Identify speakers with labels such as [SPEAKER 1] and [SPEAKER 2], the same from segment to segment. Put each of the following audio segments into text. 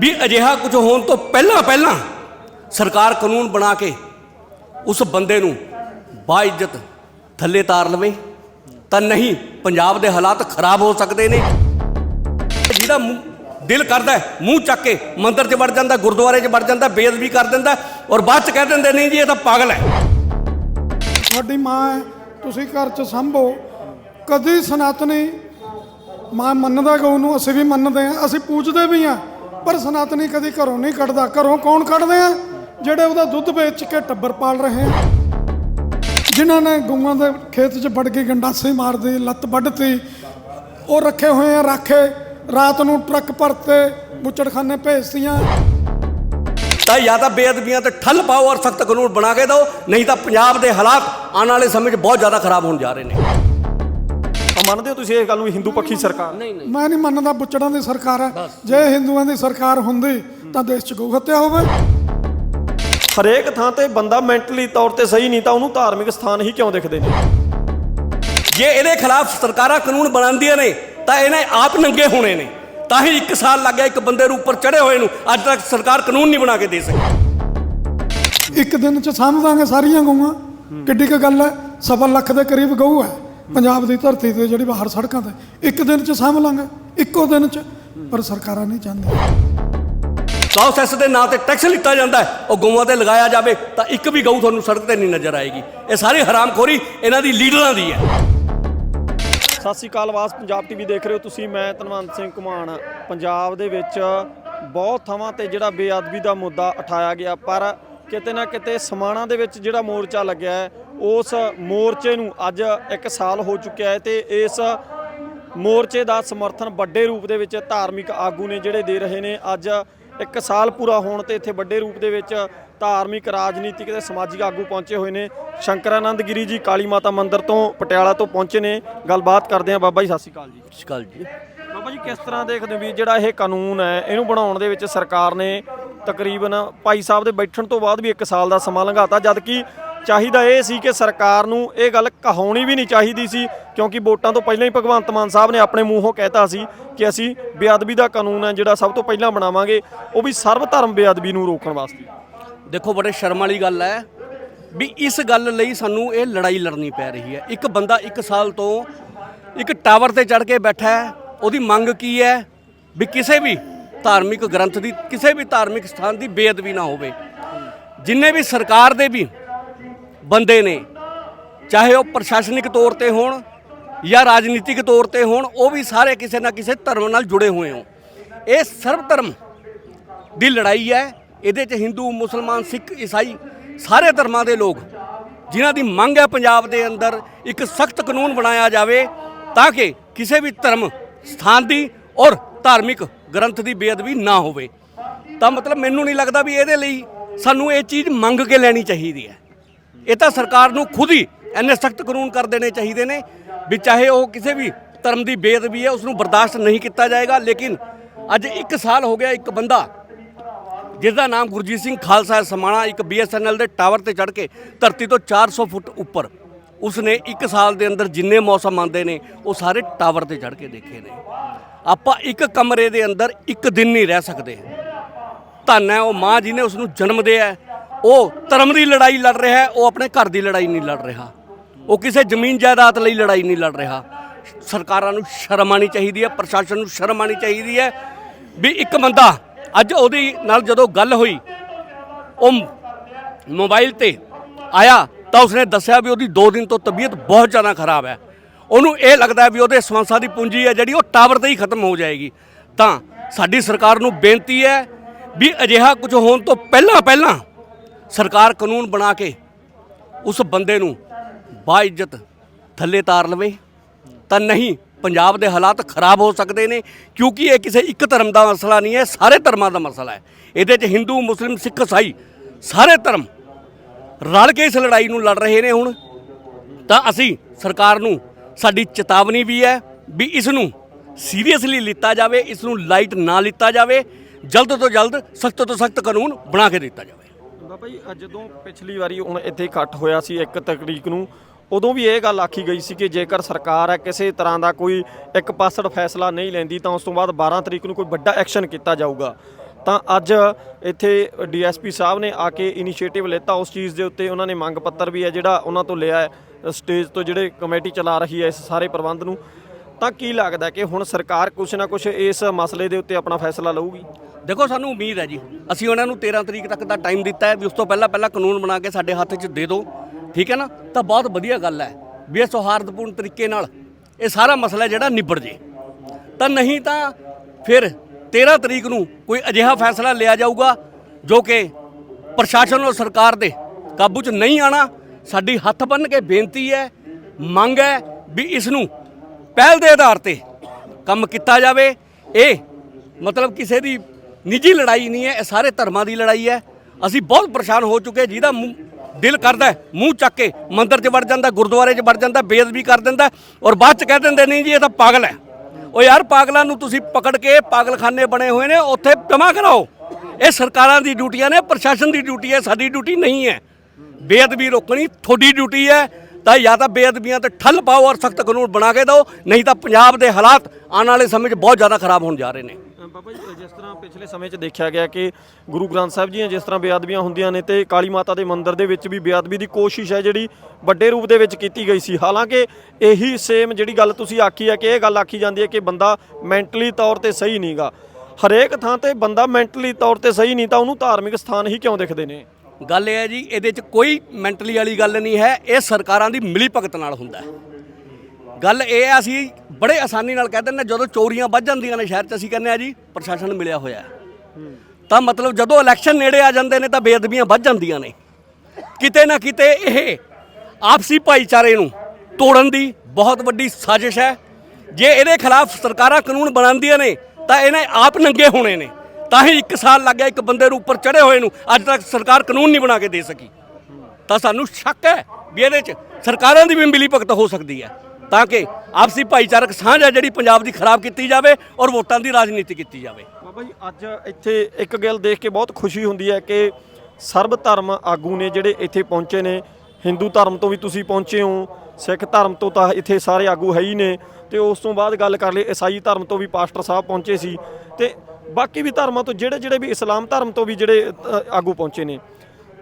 [SPEAKER 1] ਵੀ ਅਜਿਹਾ ਕੁਝ ਹੋਣ ਤੋਂ ਪਹਿਲਾਂ ਪਹਿਲਾਂ ਸਰਕਾਰ ਕਾਨੂੰਨ ਬਣਾ ਕੇ ਉਸ ਬੰਦੇ ਨੂੰ ਬਾਇਜ਼ਤ ਥੱਲੇ ਤਾਰ ਲਵੇ, ਤਾਂ ਨਹੀਂ ਪੰਜਾਬ ਦੇ ਹਾਲਾਤ ਖਰਾਬ ਹੋ ਸਕਦੇ ਨੇ। ਜਿਹਦਾ ਦਿਲ ਕਰਦਾ ਮੂੰਹ ਚੱਕ ਕੇ ਮੰਦਰ 'ਚ ਵੜ ਜਾਂਦਾ, ਗੁਰਦੁਆਰੇ 'ਚ ਵੜ ਜਾਂਦਾ, ਬੇਅਦਬੀ ਕਰ ਦਿੰਦਾ ਔਰ ਬਾਅਦ 'ਚ ਕਹਿ ਦਿੰਦੇ ਨਹੀਂ ਜੀ, ਇਹ ਤਾਂ ਪਾਗਲ ਹੈ।
[SPEAKER 2] ਤੁਹਾਡੀ ਮਾਂ ਹੈ, ਤੁਸੀਂ ਘਰ ਚ ਸੰਭੋ। ਕਦੀ ਸਨਾਤਨੀ ਮਾਂ ਮੰਨਦਾ ਗਊ ਨੂੰ ਅਸੀਂ ਵੀ ਮੰਨਦੇ ਆ ਅਸੀਂ ਪੂਜਦੇ ਵੀ ਆ ਪਰ ਸਨਾਤਨੀ ਕਦੀ ਘਰੋਂ ਨਹੀਂ ਕੱਢਦਾ। ਘਰੋਂ ਕੌਣ ਕੱਢਦੇ ਆ? ਜਿਹੜੇ ਉਹਦਾ ਦੁੱਧ ਵੇਚ ਕੇ ਟੱਬਰ ਪਾਲ ਰਹੇ ਆ। ਜਿਨ੍ਹਾਂ ਨੇ ਗਊਆਂ ਦੇ ਖੇਤ 'ਚ ਵੜ ਕੇ ਗੰਡਾਸੇ ਮਾਰਦੇ, ਲੱਤ ਵੱਢਤੀ, ਉਹ ਰੱਖੇ ਹੋਏ ਆ ਰਾਖੇ। ਰਾਤ ਨੂੰ ਟਰੱਕ ਭਰਤੇ ਬੁੱਚੜਖਾਨੇ ਭੇਜਤੀਆਂ।
[SPEAKER 1] ਤਾਂ ਜਾਂ ਤਾਂ ਬੇਅਦਬੀਆਂ ਤੇ ਠੱਲ ਪਾਓ ਔਰ ਸਖਤ ਕਾਨੂੰਨ ਬਣਾ ਕੇ ਦਿਓ, ਨਹੀਂ ਤਾਂ ਪੰਜਾਬ ਦੇ ਹਾਲਾਤ ਆਉਣ ਵਾਲੇ ਸਮੇਂ 'ਚ ਬਹੁਤ ਜ਼ਿਆਦਾ ਖਰਾਬ ਹੋਣ ਜਾ ਰਹੇ ਨੇ।
[SPEAKER 3] ਮੰਨਦੇ ਹੋ ਤੁਸੀਂ ਇਹ ਗੱਲ ਨੂੰ ਹਿੰਦੂ ਪੱਖੀ ਸਰਕਾਰ?
[SPEAKER 1] ਨਹੀਂ ਨਹੀਂ।
[SPEAKER 2] ਮੈਂ ਨਹੀਂ ਮੰਨਦਾ ਬੁੱਚੜਾਂ ਦੀ ਸਰਕਾਰ ਹੈ। ਜੇ ਹਿੰਦੂਆਂ ਦੀ ਸਰਕਾਰ ਹੁੰਦੀ ਤਾਂ ਦੇਸ਼ 'ਚ ਗਊ ਹੱਤਿਆ ਹੋਵੇ।
[SPEAKER 3] ਹਰੇਕ ਥਾਂ ਤੇ ਬੰਦਾ ਮੈਂਟਲੀ ਤੌਰ ਤੇ ਸਹੀ ਨਹੀਂ ਤਾਂ ਉਹਨੂੰ ਧਾਰਮਿਕ ਸਥਾਨ ਹੀ ਕਿਉਂ ਦਿਖਦੇ ਨੇ?
[SPEAKER 1] ਜੇ ਇਹਦੇ ਖਿਲਾਫ ਸਰਕਾਰਾਂ ਕਾਨੂੰਨ ਬਣਾਉਂਦੀਆਂ ਨੇ ਤਾਂ ਇਹਨੇ ਆਪ ਨੰਗੇ ਹੋਣੇ ਨੇ। ਤਾਂ ਹੀ 1 ਸਾਲ ਲੱਗ ਗਿਆ ਇੱਕ ਬੰਦੇ ਨੂੰ ਉੱਪਰ ਚੜੇ ਹੋਏ ਨੂੰ। ਅੱਜ ਤੱਕ ਸਰਕਾਰ ਕਾਨੂੰਨ ਨਹੀਂ ਬਣਾ ਕੇ ਦੇ ਸਕੀ।
[SPEAKER 2] ਇੱਕ ਦਿਨ 'ਚ ਸਾਂਭ ਦਾਂਗੇ ਸਾਰੀਆਂ ਗਊਆਂ। ਕਿੱਡੀ ਕੁ ਗੱਲ ਹੈ? ਸਵਾ ਲੱਖ ਦੇ ਕਰੀਬ ਗਊ ਹੈ। ਪੰਜਾਬ ਦੀ ਧਰਤੀ ਤੇ ਜਿਹੜੀ ਬਾਹਰ ਸੜਕਾਂ ਤੇ ਇੱਕ ਦਿਨ 'ਚ ਸਾਂਭ ਲਾਂਗੇ ਇੱਕੋ ਦਿਨ 'ਚ ਪਰ ਸਰਕਾਰਾਂ ਨਹੀਂ ਚਾਹੁੰਦੀਆਂ।
[SPEAKER 1] ਪ੍ਰੋਸੈਸ ਦੇ ਨਾਂ ਤੇ ਟੈਕਸ ਲਿੱਤਾ ਜਾਂਦਾ ਉਹ ਗਊਆਂ ਤੇ ਲਗਾਇਆ ਜਾਵੇ ਤਾਂ ਇੱਕ ਵੀ ਗਊ ਤੁਹਾਨੂੰ ਸੜਕ ਤੇ ਨਹੀਂ ਨਜ਼ਰ ਆਏਗੀ। ਇਹ ਸਾਰੀ ਹਰਾਮਖੋਰੀ ਇਹਨਾਂ ਦੀ ਲੀਡਰਾਂ ਦੀ ਹੈ।
[SPEAKER 3] ਸਤਿ ਸ਼੍ਰੀ ਅਕਾਲ ਵਾਸ ਪੰਜਾਬ ਟੀਵੀ ਦੇਖ ਰਹੇ ਹੋ ਤੁਸੀਂ ਮੈਂ ਤਨਵੰਤ ਸਿੰਘ ਘੁਮਾਣ ਪੰਜਾਬ ਦੇ ਵਿੱਚ ਬਹੁਤ ਥਾਵਾਂ ਤੇ ਜਿਹੜਾ ਬੇਅਦਬੀ ਦਾ ਮੁੱਦਾ ਉਠਾਇਆ ਗਿਆ ਪਰ ਕਿਤੇ ਨਾ ਕਿਤੇ ਸਮਾਣਾ ਦੇ ਵਿੱਚ ਜਿਹੜਾ ਮੋਰਚਾ ਲੱਗਿਆ ਹੈ, ਉਸ ਮੋਰਚੇ ਨੂੰ ਅੱਜ 1 ਸਾਲ ਹੋ ਚੁੱਕਿਆ ਹੈ ਤੇ ਇਸ ਮੋਰਚੇ ਦਾ ਸਮਰਥਨ ਵੱਡੇ ਰੂਪ ਦੇ ਵਿੱਚ ਧਾਰਮਿਕ ਆਗੂ ਨੇ ਜਿਹੜੇ ਦੇ ਰਹੇ ਨੇ। ਅੱਜ 1 ਸਾਲ ਪੂਰਾ ਹੋਣ ਤੇ ਇੱਥੇ ਵੱਡੇ ਰੂਪ ਦੇ ਵਿੱਚ ਧਾਰਮਿਕ, ਰਾਜਨੀਤਿਕ ਤੇ ਸਮਾਜਿਕ ਆਗੂ ਪਹੁੰਚੇ ਹੋਏ ਨੇ। ਸ਼ੰਕਰਾਨੰਦ ਗਿਰੀ ਜੀ ਕਾਲੀ ਮਾਤਾ ਮੰਦਿਰ ਤੋਂ ਪਟਿਆਲਾ ਤੋਂ ਪਹੁੰਚੇ ਨੇ। ਗੱਲਬਾਤ ਕਰਦੇ ਹਾਂ। ਬਾਬਾ ਜੀ, ਸਤਿ ਸ਼੍ਰੀ ਅਕਾਲ ਜੀ।
[SPEAKER 1] ਸਤਿ ਸ਼੍ਰੀ ਅਕਾਲ ਜੀ।
[SPEAKER 3] ਬਾਬਾ ਜੀ, ਕਿਸ ਤਰ੍ਹਾਂ ਦੇਖਦੇ ਹੋ ਵੀ ਜਿਹੜਾ ਇਹ ਕਾਨੂੰਨ ਹੈ, ਇਹਨੂੰ ਬਣਾਉਣ ਦੇ ਵਿੱਚ ਸਰਕਾਰ ਨੇ ਤਕਰੀਬਨ ਭਾਈ ਸਾਹਿਬ ਦੇ ਬੈਠਣ ਤੋਂ ਬਾਅਦ ਵੀ 1 ਸਾਲ ਦਾ ਸਮਾਂ ਲੰਘਾਤਾ ਜਦ ਕਿ ਚਾਹੀਦਾ ਇਹ ਸੀ ਕਿ ਸਰਕਾਰ ਨੂੰ ਇਹ ਗੱਲ ਕਹਾਉਣੀ ਵੀ ਨਹੀਂ ਚਾਹੀਦੀ ਸੀ, ਕਿਉਂਕਿ ਵੋਟਾਂ ਤੋਂ ਪਹਿਲਾਂ ਹੀ ਭਗਵੰਤ ਮਾਨ ਸਾਹਿਬ ਨੇ ਆਪਣੇ ਮੂੰਹੋਂ ਕਹਿਤਾ ਸੀ ਕਿ ਅਸੀਂ ਬੇਅਦਬੀ ਦਾ ਕਾਨੂੰਨ ਹੈ, ਜਿਹੜਾ ਸਭ ਤੋਂ ਪਹਿਲਾਂ ਬਣਾਵਾਂਗੇ, ਉਹ ਵੀ ਸਰਵ ਧਰਮ ਬੇਅਦਬੀ ਨੂੰ ਰੋਕਣ ਵਾਸਤੇ।
[SPEAKER 1] ਦੇਖੋ, ਬੜੇ ਸ਼ਰਮ ਵਾਲੀ ਗੱਲ ਹੈ ਵੀ ਇਸ ਗੱਲ ਲਈ ਸਾਨੂੰ ਇਹ ਲੜਾਈ ਲੜਨੀ ਪੈ ਰਹੀ ਹੈ। ਇੱਕ ਬੰਦਾ 1 ਸਾਲ ਤੋਂ ਇੱਕ ਟਾਵਰ ਤੇ ਚੜ ਕੇ ਬੈਠਾ ਹੈ ਉਹਦੀ ਮੰਗ ਕੀ ਹੈ? ਵੀ ਕਿਸੇ ਵੀ ਧਾਰਮਿਕ ਗ੍ਰੰਥ ਦੀ, ਕਿਸੇ ਵੀ ਧਾਰਮਿਕ ਸਥਾਨ ਦੀ ਬੇਅਦਬੀ ਨਾ ਹੋਵੇ। ਜਿੰਨੇ ਵੀ ਸਰਕਾਰ ਦੇ ਵੀ ਬੰਦੇ ਨੇ, ਚਾਹੇ ਉਹ ਪ੍ਰਸ਼ਾਸਨਿਕ ਤੌਰ ਤੇ ਹੋਣ ਜਾਂ ਰਾਜਨੀਤਿਕ ਤੌਰ ਤੇ ਹੋਣ, ਉਹ ਵੀ ਸਾਰੇ ਕਿਸੇ ਨਾ ਕਿਸੇ ਧਰਮ ਨਾਲ ਜੁੜੇ ਹੋਏ ਹੋ ਇਹ ਸਰਵ ਧਰਮ ਦੀ ਲੜਾਈ ਹੈ। ਇਹਦੇ 'ਚ ਹਿੰਦੂ, ਮੁਸਲਮਾਨ, ਸਿੱਖ, ਈਸਾਈ ਸਾਰੇ ਧਰਮਾਂ ਦੇ ਲੋਕ, ਜਿਨ੍ਹਾਂ ਦੀ ਮੰਗ ਹੈ ਪੰਜਾਬ ਦੇ ਅੰਦਰ ਇੱਕ ਸਖਤ ਕਾਨੂੰਨ ਬਣਾਇਆ ਜਾਵੇ ਤਾਂ ਕਿ ਕਿਸੇ ਵੀ ਧਰਮ ਸਥਾਨ ਦੀ ਔਰ ਧਾਰਮਿਕ ਗ੍ਰੰਥ ਦੀ ਬੇਅਦਬੀ ਨਾ ਹੋਵੇ। ਤਾਂ ਮਤਲਬ ਮੈਨੂੰ ਨਹੀਂ ਲੱਗਦਾ ਵੀ ਇਹਦੇ ਲਈ ਸਾਨੂੰ ਇਹ ਚੀਜ਼ ਮੰਗ ਕੇ ਲੈਣੀ ਚਾਹੀਦੀ ਹੈ। ਇਹ ਤਾਂ ਸਰਕਾਰ ਨੂੰ ਖੁਦ ਹੀ ਇੰਨੇ ਸਖਤ ਕਾਨੂੰਨ ਕਰ ਦੇਣੇ ਚਾਹੀਦੇ ਨੇ ਵੀ ਚਾਹੇ ਉਹ ਕਿਸੇ ਵੀ ਧਰਮ ਦੀ ਬੇਅਦਬੀ ਹੈ ਉਸ ਨੂੰ ਬਰਦਾਸ਼ਤ ਨਹੀਂ ਕੀਤਾ ਜਾਏਗਾ। ਲੇਕਿਨ ਅੱਜ 1 ਸਾਲ ਹੋ ਗਿਆ ਇੱਕ ਬੰਦਾ ਜਿਸ ਦਾ ਨਾਮ ਗੁਰਜੀਤ ਸਿੰਘ ਖਾਲਸਾ ਸਮਾਣਾ ਇੱਕ ਬੀਐਸਐਨਐਲ ਦੇ ਟਾਵਰ ਤੇ ਚੜ੍ਹ ਕੇ ਧਰਤੀ ਤੋਂ 400 ਫੁੱਟ ਉੱਪਰ ਉਸਨੇ 1 ਸਾਲ ਦੇ ਅੰਦਰ ਜਿੰਨੇ ਮੌਸਮ ਆਉਂਦੇ ਨੇ, ਉਹ ਸਾਰੇ ਟਾਵਰ ਤੇ ਚੜ੍ਹ ਕੇ ਦੇਖੇ ਨੇ। ਆਪਾਂ ਇੱਕ ਕਮਰੇ ਦੇ ਅੰਦਰ ਇੱਕ ਦਿਨ ਨਹੀਂ ਰਹਿ ਸਕਦੇ। ਧੰਨ ਹੈ, ਉਹ ਮਾਂ ਜੀ ਨੇ ਉਸ ਨੂੰ ਜਨਮ ਦਿਆ ਹੈ। ਉਹ ਧਰਮ ਦੀ ਲੜਾਈ ਲੜ ਰਿਹਾ ਹੈ, ਉਹ ਆਪਣੇ ਘਰ ਦੀ ਲੜਾਈ ਨਹੀਂ ਲੜ ਰਿਹਾ। ਉਹ ਕਿਸੇ ਜ਼ਮੀਨ ਜਾਇਦਾਦ ਲਈ ਲੜਾਈ ਨਹੀਂ ਲੜ ਰਿਹਾ। ਸਰਕਾਰਾਂ ਨੂੰ ਸ਼ਰਮ ਆਣੀ ਚਾਹੀਦੀ ਹੈ, ਪ੍ਰਸ਼ਾਸਨ ਨੂੰ ਸ਼ਰਮ ਆਣੀ ਚਾਹੀਦੀ ਹੈ ਵੀ ਇੱਕ ਬੰਦਾ ਅੱਜ ਉਹਦੀ ਨਾਲ ਜਦੋਂ ਗੱਲ ਹੋਈ, ਉਹ ਮੋਬਾਈਲ ਤੇ ਆਇਆ ਤਾਂ ਉਸਨੇ ਦੱਸਿਆ ਵੀ ਉਹਦੀ 2 ਦਿਨ ਤੋਂ ਤਬੀਅਤ ਬਹੁਤ ਜ਼ਿਆਦਾ ਖਰਾਬ ਹੈ। ਉਹਨੂੰ ਇਹ ਲੱਗਦਾ ਵੀ ਉਹਦੇ ਸਵਾਸਾਂ ਦੀ ਪੂੰਜੀ ਹੈ ਜਿਹੜੀ ਉਹ ਟਾਵਰ ਤੇ ਹੀ ਖਤਮ ਹੋ ਜਾਏਗੀ। ਤਾਂ ਸਾਡੀ ਸਰਕਾਰ ਨੂੰ ਬੇਨਤੀ ਹੈ ਵੀ ਅਜਿਹਾ ਕੁਝ ਹੋਣ ਤੋਂ ਪਹਿਲਾਂ ਪਹਿਲਾਂ ਸਰਕਾਰ ਕਾਨੂੰਨ ਬਣਾ ਕੇ ਉਸ ਬੰਦੇ ਨੂੰ ਬਾਇਜ਼ਤ ਥੱਲੇ ਤਾਰ ਲਵੇ। ਤਾਂ ਨਹੀਂ, ਪੰਜਾਬ ਦੇ ਹਾਲਾਤ ਖਰਾਬ ਹੋ ਸਕਦੇ ਨੇ, ਕਿਉਂਕਿ ਇਹ ਕਿਸੇ ਇੱਕ ਧਰਮ ਦਾ ਮਸਲਾ ਨਹੀਂ ਹੈ, ਸਾਰੇ ਧਰਮਾਂ ਦਾ ਮਸਲਾ ਹੈ। ਇਹਦੇ 'ਚ ਹਿੰਦੂ, ਮੁਸਲਿਮ, ਸਿੱਖ ਈਸਾਈ ਸਾਰੇ ਧਰਮ ਰਲ ਕੇ ਇਸ ਲੜਾਈ ਨੂੰ ਲੜ ਰਹੇ ਨੇ ਹੁਣ, ਤਾਂ ਅਸੀਂ ਸਰਕਾਰ ਨੂੰ ਸਾਡੀ ਚੇਤਾਵਨੀ ਵੀ ਹੈ ਵੀ ਇਸ ਨੂੰ ਸੀਰੀਅਸਲੀ ਲਿੱਤਾ ਜਾਵੇ, ਇਸ ਨੂੰ ਲਾਈਟ ਨਾ ਲਿੱਤਾ ਜਾਵੇ, ਜਲਦ ਤੋਂ ਜਲਦ ਸਖਤ ਤੋਂ ਸਖਤ ਕਾਨੂੰਨ ਬਣਾ ਕੇ ਦਿੱਤਾ ਜਾਵੇ।
[SPEAKER 3] ਬਾਬਾ ਜੀ ਜਦੋਂ ਪਿਛਲੀ ਵਾਰੀ ਹੁਣ ਇੱਥੇ ਇਕੱਠ ਹੋਇਆ ਸੀ ਇੱਕ ਤਕਰੀਕ ਨੂੰ, ਉਦੋਂ ਵੀ ਇਹ ਗੱਲ ਆਖੀ ਗਈ ਸੀ ਕਿ ਜੇਕਰ ਸਰਕਾਰ ਹੈ, ਕਿਸੇ ਤਰ੍ਹਾਂ ਦਾ ਕੋਈ ਇੱਕ ਪਾਸੜ ਫੈਸਲਾ ਨਹੀਂ ਲੈਂਦੀ, ਤਾਂ ਉਸ ਤੋਂ ਬਾਅਦ 12 ਤਰੀਕ ਨੂੰ ਕੋਈ ਵੱਡਾ ਐਕਸ਼ਨ ਕੀਤਾ ਜਾਊਗਾ। ਤਾਂ ਅੱਜ ਇੱਥੇ ਡੀਐਸਪੀ ਸਾਹਿਬ ਨੇ ਆ ਕੇ ਇਨੀਸ਼ੀਏਟਿਵ ਲਿੱਤਾ। ਉਸ ਚੀਜ਼ ਦੇ ਉੱਤੇ ਉਹਨਾਂ ਨੇ ਮੰਗ ਪੱਤਰ ਵੀ ਹੈ, ਜਿਹੜਾ ਉਹਨਾਂ ਤੋਂ ਲਿਆ ਹੈ। ਸਟੇਜ ਤੋਂ ਜਿਹੜੇ ਕਮੇਟੀ ਚਲਾ ਰਹੀ ਹੈ ਇਸ ਸਾਰੇ ਪ੍ਰਬੰਧ ਨੂੰ। ਤਾਂ ਕੀ ਲੱਗਦਾ ਕਿ ਹੁਣ ਸਰਕਾਰ ਕੁਛ ਨਾ ਕੁਛ ਇਸ ਮਸਲੇ ਦੇ ਉੱਤੇ ਆਪਣਾ ਫੈਸਲਾ ਲਊਗੀ?
[SPEAKER 1] ਦੇਖੋ, ਸਾਨੂੰ ਉਮੀਦ ਹੈ ਜੀ। ਅਸੀਂ ਉਹਨਾਂ ਨੂੰ 13 ਤਰੀਕ ਤੱਕ ਦਾ ਟਾਈਮ ਦਿੱਤਾ ਹੈ ਵੀ ਉਸ ਤੋਂ ਪਹਿਲਾਂ ਪਹਿਲਾਂ ਕਾਨੂੰਨ ਬਣਾ ਕੇ ਸਾਡੇ ਹੱਥ 'ਚ ਦੇ ਦਿਓ। ਠੀਕ ਹੈ ਨਾ? ਤਾਂ ਬਹੁਤ ਵਧੀਆ ਗੱਲ ਹੈ ਵੀ ਇਹ ਸੌਹਾਰਦਪੂਰਨ ਤਰੀਕੇ ਨਾਲ ਇਹ ਸਾਰਾ ਮਸਲਾ ਜਿਹੜਾ ਨਿਬੜ ਜੇ। ਤਾਂ ਨਹੀਂ ਤਾਂ ਫਿਰ 13 ਤਰੀਕ ਨੂੰ ਕੋਈ ਅਜਿਹਾ ਫੈਸਲਾ ਲਿਆ ਜਾਊਗਾ ਜੋ ਕਿ ਪ੍ਰਸ਼ਾਸਨ ਔਰ ਸਰਕਾਰ ਦੇ ਕਾਬੂ 'ਚ ਨਹੀਂ ਆਣਾ। ਸਾਡੀ ਹੱਥ ਬੰਨ੍ਹ ਕੇ ਬੇਨਤੀ ਹੈ, ਮੰਗ ਹੈ ਵੀ ਇਸ ਨੂੰ ਪਹਿਲ ਦੇ ਆਧਾਰ ਤੇ ਕੰਮ ਕੀਤਾ ਜਾਵੇ। ਇਹ ਮਤਲਬ ਕਿਸੇ ਦੀ ਨਿੱਜੀ ਲੜਾਈ ਨਹੀਂ ਹੈ, ਇਹ ਸਾਰੇ ਧਰਮਾਂ ਦੀ ਲੜਾਈ ਹੈ। ਅਸੀਂ ਬਹੁਤ ਪਰੇਸ਼ਾਨ ਹੋ ਚੁੱਕੇ, ਜਿਹਦਾ ਮੂੰਹ- ਦਿਲ ਕਰਦਾ ਮੂੰਹ ਚੱਕ ਕੇ ਮੰਦਰ 'ਚ ਵੜ ਜਾਂਦਾ, ਗੁਰਦੁਆਰੇ 'ਚ ਵੜ ਜਾਂਦਾ, ਬੇਅਦਬੀ ਕਰ ਦਿੰਦਾ ਔਰ ਬਾਅਦ 'ਚ ਕਹਿ ਦਿੰਦੇ ਨਹੀਂ ਜੀ ਇਹ ਤਾਂ ਪਾਗਲ ਹੈ। ਉਹ ਯਾਰ ਪਾਗਲਾਂ ਨੂੰ ਤੁਸੀਂ ਪਕੜ ਕੇ ਪਾਗਲਖਾਨੇ ਬਣੇ ਹੋਏ ਨੇ, ਉੱਥੇ ਜਮ੍ਹਾਂ ਕਰਾਓ। ਇਹ ਸਰਕਾਰਾਂ ਦੀ ਡਿਊਟੀਆਂ ਨੇ, ਪ੍ਰਸ਼ਾਸਨ ਦੀ ਡਿਊਟੀ ਹੈ, ਸਾਡੀ ਡਿਊਟੀ ਨਹੀਂ ਹੈ। ਬੇਅਦਬੀ ਰੋਕਣੀ ਤੁਹਾਡੀ ਡਿਊਟੀ ਹੈ, ਤਾਂ ਜਾਂ ਤਾਂ ਬੇਅਦਬੀਆਂ ਤੇ ਠੱਲ ਪਾਓ ਔਰ ਸਖਤ ਕਾਨੂੰਨ ਬਣਾ ਕੇ ਦਿਓ, ਨਹੀਂ ਤਾਂ ਪੰਜਾਬ ਦੇ ਹਾਲਾਤ ਆਉਣ ਵਾਲੇ ਸਮੇਂ 'ਚ ਬਹੁਤ ਜ਼ਿਆਦਾ ਖਰਾਬ ਹੋਣ ਜਾ ਰਹੇ ਨੇ।
[SPEAKER 3] ਬਾਬਾ ਜੀ ਜਿਸ ਤਰ੍ਹਾਂ ਪਿਛਲੇ ਸਮੇਂ 'ਚ ਦੇਖਿਆ ਗਿਆ ਕਿ ਗੁਰੂ ਗ੍ਰੰਥ ਸਾਹਿਬ ਜੀ ਜਿਸ ਤਰ੍ਹਾਂ ਬੇਅਦਬੀਆਂ ਹੁੰਦੀਆਂ ਨੇ ਤੇ ਕਾਲੀ ਮਾਤਾ ਦੇ ਮੰਦਿਰ ਦੇ ਵਿੱਚ ਵੀ ਬੇਅਦਬੀ ਦੀ ਕੋਸ਼ਿਸ਼ ਹੈ ਜਿਹੜੀ ਵੱਡੇ ਰੂਪ ਦੇ ਵਿੱਚ ਕੀਤੀ ਗਈ ਸੀ। ਹਾਲਾਂਕਿ ਇਹੀ ਸੇਮ ਜਿਹੜੀ ਗੱਲ ਤੁਸੀਂ ਆਖੀ ਹੈ ਕਿ ਇਹ ਗੱਲ ਆਖੀ ਜਾਂਦੀ ਹੈ ਕਿ ਬੰਦਾ ਮੈਂਟਲੀ ਤੌਰ ਤੇ ਸਹੀ ਨਹੀਂਗਾ ਹਰੇਕ ਥਾਂ ਤੇ ਬੰਦਾ ਮੈਂਟਲੀ ਤੌਰ ਤੇ ਸਹੀ ਨਹੀਂ ਤਾਂ ਉਹਨੂੰ ਧਾਰਮਿਕ ਸਥਾਨ ਹੀ ਕਿਉਂ ਦਿਖਦੇ ਨੇ?
[SPEAKER 1] ਗੱਲ ਇਹ ਹੈ ਜੀ, ਇਹਦੇ 'ਚ ਕੋਈ ਮੈਂਟਲੀ ਵਾਲੀ ਗੱਲ ਨਹੀਂ ਹੈ, ਇਹ ਸਰਕਾਰਾਂ ਦੀ ਮਿਲੀ ਭਗਤ ਨਾਲ ਹੁੰਦਾ ਹੈ। ਗੱਲ ਇਹ ਹੈ ਅਸੀਂ ਬੜੇ ਆਸਾਨੀ ਨਾਲ ਕਹਿ ਦਿੰਦੇ ਹਾਂ, ਜਦੋਂ ਚੋਰੀਆਂ ਵੱਧ ਜਾਂਦੀਆਂ ਨੇ ਸ਼ਹਿਰ 'ਚ ਅਸੀਂ ਕਹਿੰਦੇ ਆ ਜੀ ਪ੍ਰਸ਼ਾਸਨ ਮਿਲਿਆ ਹੋਇਆ ਤਾਂ ਮਤਲਬ ਜਦੋਂ ਇਲੈਕਸ਼ਨ ਨੇੜੇ ਆ ਜਾਂਦੇ ਨੇ ਤਾਂ ਬੇਅਦਬੀਆਂ ਵੱਧ ਜਾਂਦੀਆਂ ਨੇ। ਕਿਤੇ ਨਾ ਕਿਤੇ ਇਹ ਆਪਸੀ ਭਾਈਚਾਰੇ ਨੂੰ ਤੋੜਨ ਦੀ ਬਹੁਤ ਵੱਡੀ ਸਾਜ਼ਿਸ਼ ਹੈ। ਜੇ ਇਹਦੇ ਖਿਲਾਫ ਸਰਕਾਰਾਂ ਕਾਨੂੰਨ ਬਣਾਉਂਦੀਆਂ ਨੇ ਤਾਂ ਇਹਨੇ ਆਪ ਨੰਗੇ ਹੋਣੇ ਨੇ। ਤਾਂ ਹੀ 1 ਸਾਲ ਲੱਗ ਗਿਆ ਇੱਕ ਬੰਦੇ ਨੂੰ ਉੱਪਰ ਚੜੇ ਹੋਏ ਨੂੰ ਅੱਜ ਤੱਕ ਸਰਕਾਰ ਕਾਨੂੰਨ ਨਹੀਂ ਬਣਾ ਕੇ ਦੇ ਸਕੀ। ਤਾਂ ਸਾਨੂੰ ਸ਼ੱਕ ਹੈ ਵੀ ਇਹਦੇ 'ਚ ਸਰਕਾਰਾਂ ਦੀ ਵੀ ਮਿਲੀ ਭਗਤ ਹੋ ਸਕਦੀ ਹੈ। ਤਾਂ ਕਿ ਆਪਸੀ ਭਾਈਚਾਰਕ ਸਾਂਝ ਹੈ ਜਿਹੜੀ ਪੰਜਾਬ ਦੀ ਖਰਾਬ ਕੀਤੀ ਜਾਵੇ ਔਰ ਵੋਟਾਂ ਦੀ ਰਾਜਨੀਤੀ ਕੀਤੀ ਜਾਵੇ।
[SPEAKER 3] ਬਾਬਾ ਜੀ, ਅੱਜ ਇੱਥੇ ਇੱਕ ਗੱਲ ਦੇਖ ਕੇ ਬਹੁਤ ਖੁਸ਼ੀ ਹੁੰਦੀ ਹੈ ਕਿ ਸਰਬ ਧਰਮ ਆਗੂ ਨੇ ਜਿਹੜੇ ਇੱਥੇ ਪਹੁੰਚੇ ਨੇ, ਹਿੰਦੂ ਧਰਮ ਤੋਂ ਵੀ ਤੁਸੀਂ ਪਹੁੰਚੇ ਹੋ, ਸਿੱਖ ਧਰਮ ਤੋਂ ਤਾਂ ਇੱਥੇ ਸਾਰੇ ਆਗੂ ਹੈ ਹੀ ਨੇ, ਤੇ ਉਸ ਤੋਂ ਬਾਅਦ ਗੱਲ ਕਰ ਲਈ ਈਸਾਈ ਧਰਮ ਤੋਂ ਵੀ ਪਾਸਟਰ ਸਾਹਿਬ ਪਹੁੰਚੇ ਸੀ, ਤੇ ਬਾਕੀ ਵੀ ਧਰਮਾਂ ਤੋਂ ਜਿਹੜੇ ਜਿਹੜੇ ਵੀ ਇਸਲਾਮ ਧਰਮ ਤੋਂ ਵੀ ਜਿਹੜੇ ਆਗੂ ਪਹੁੰਚੇ ਨੇ।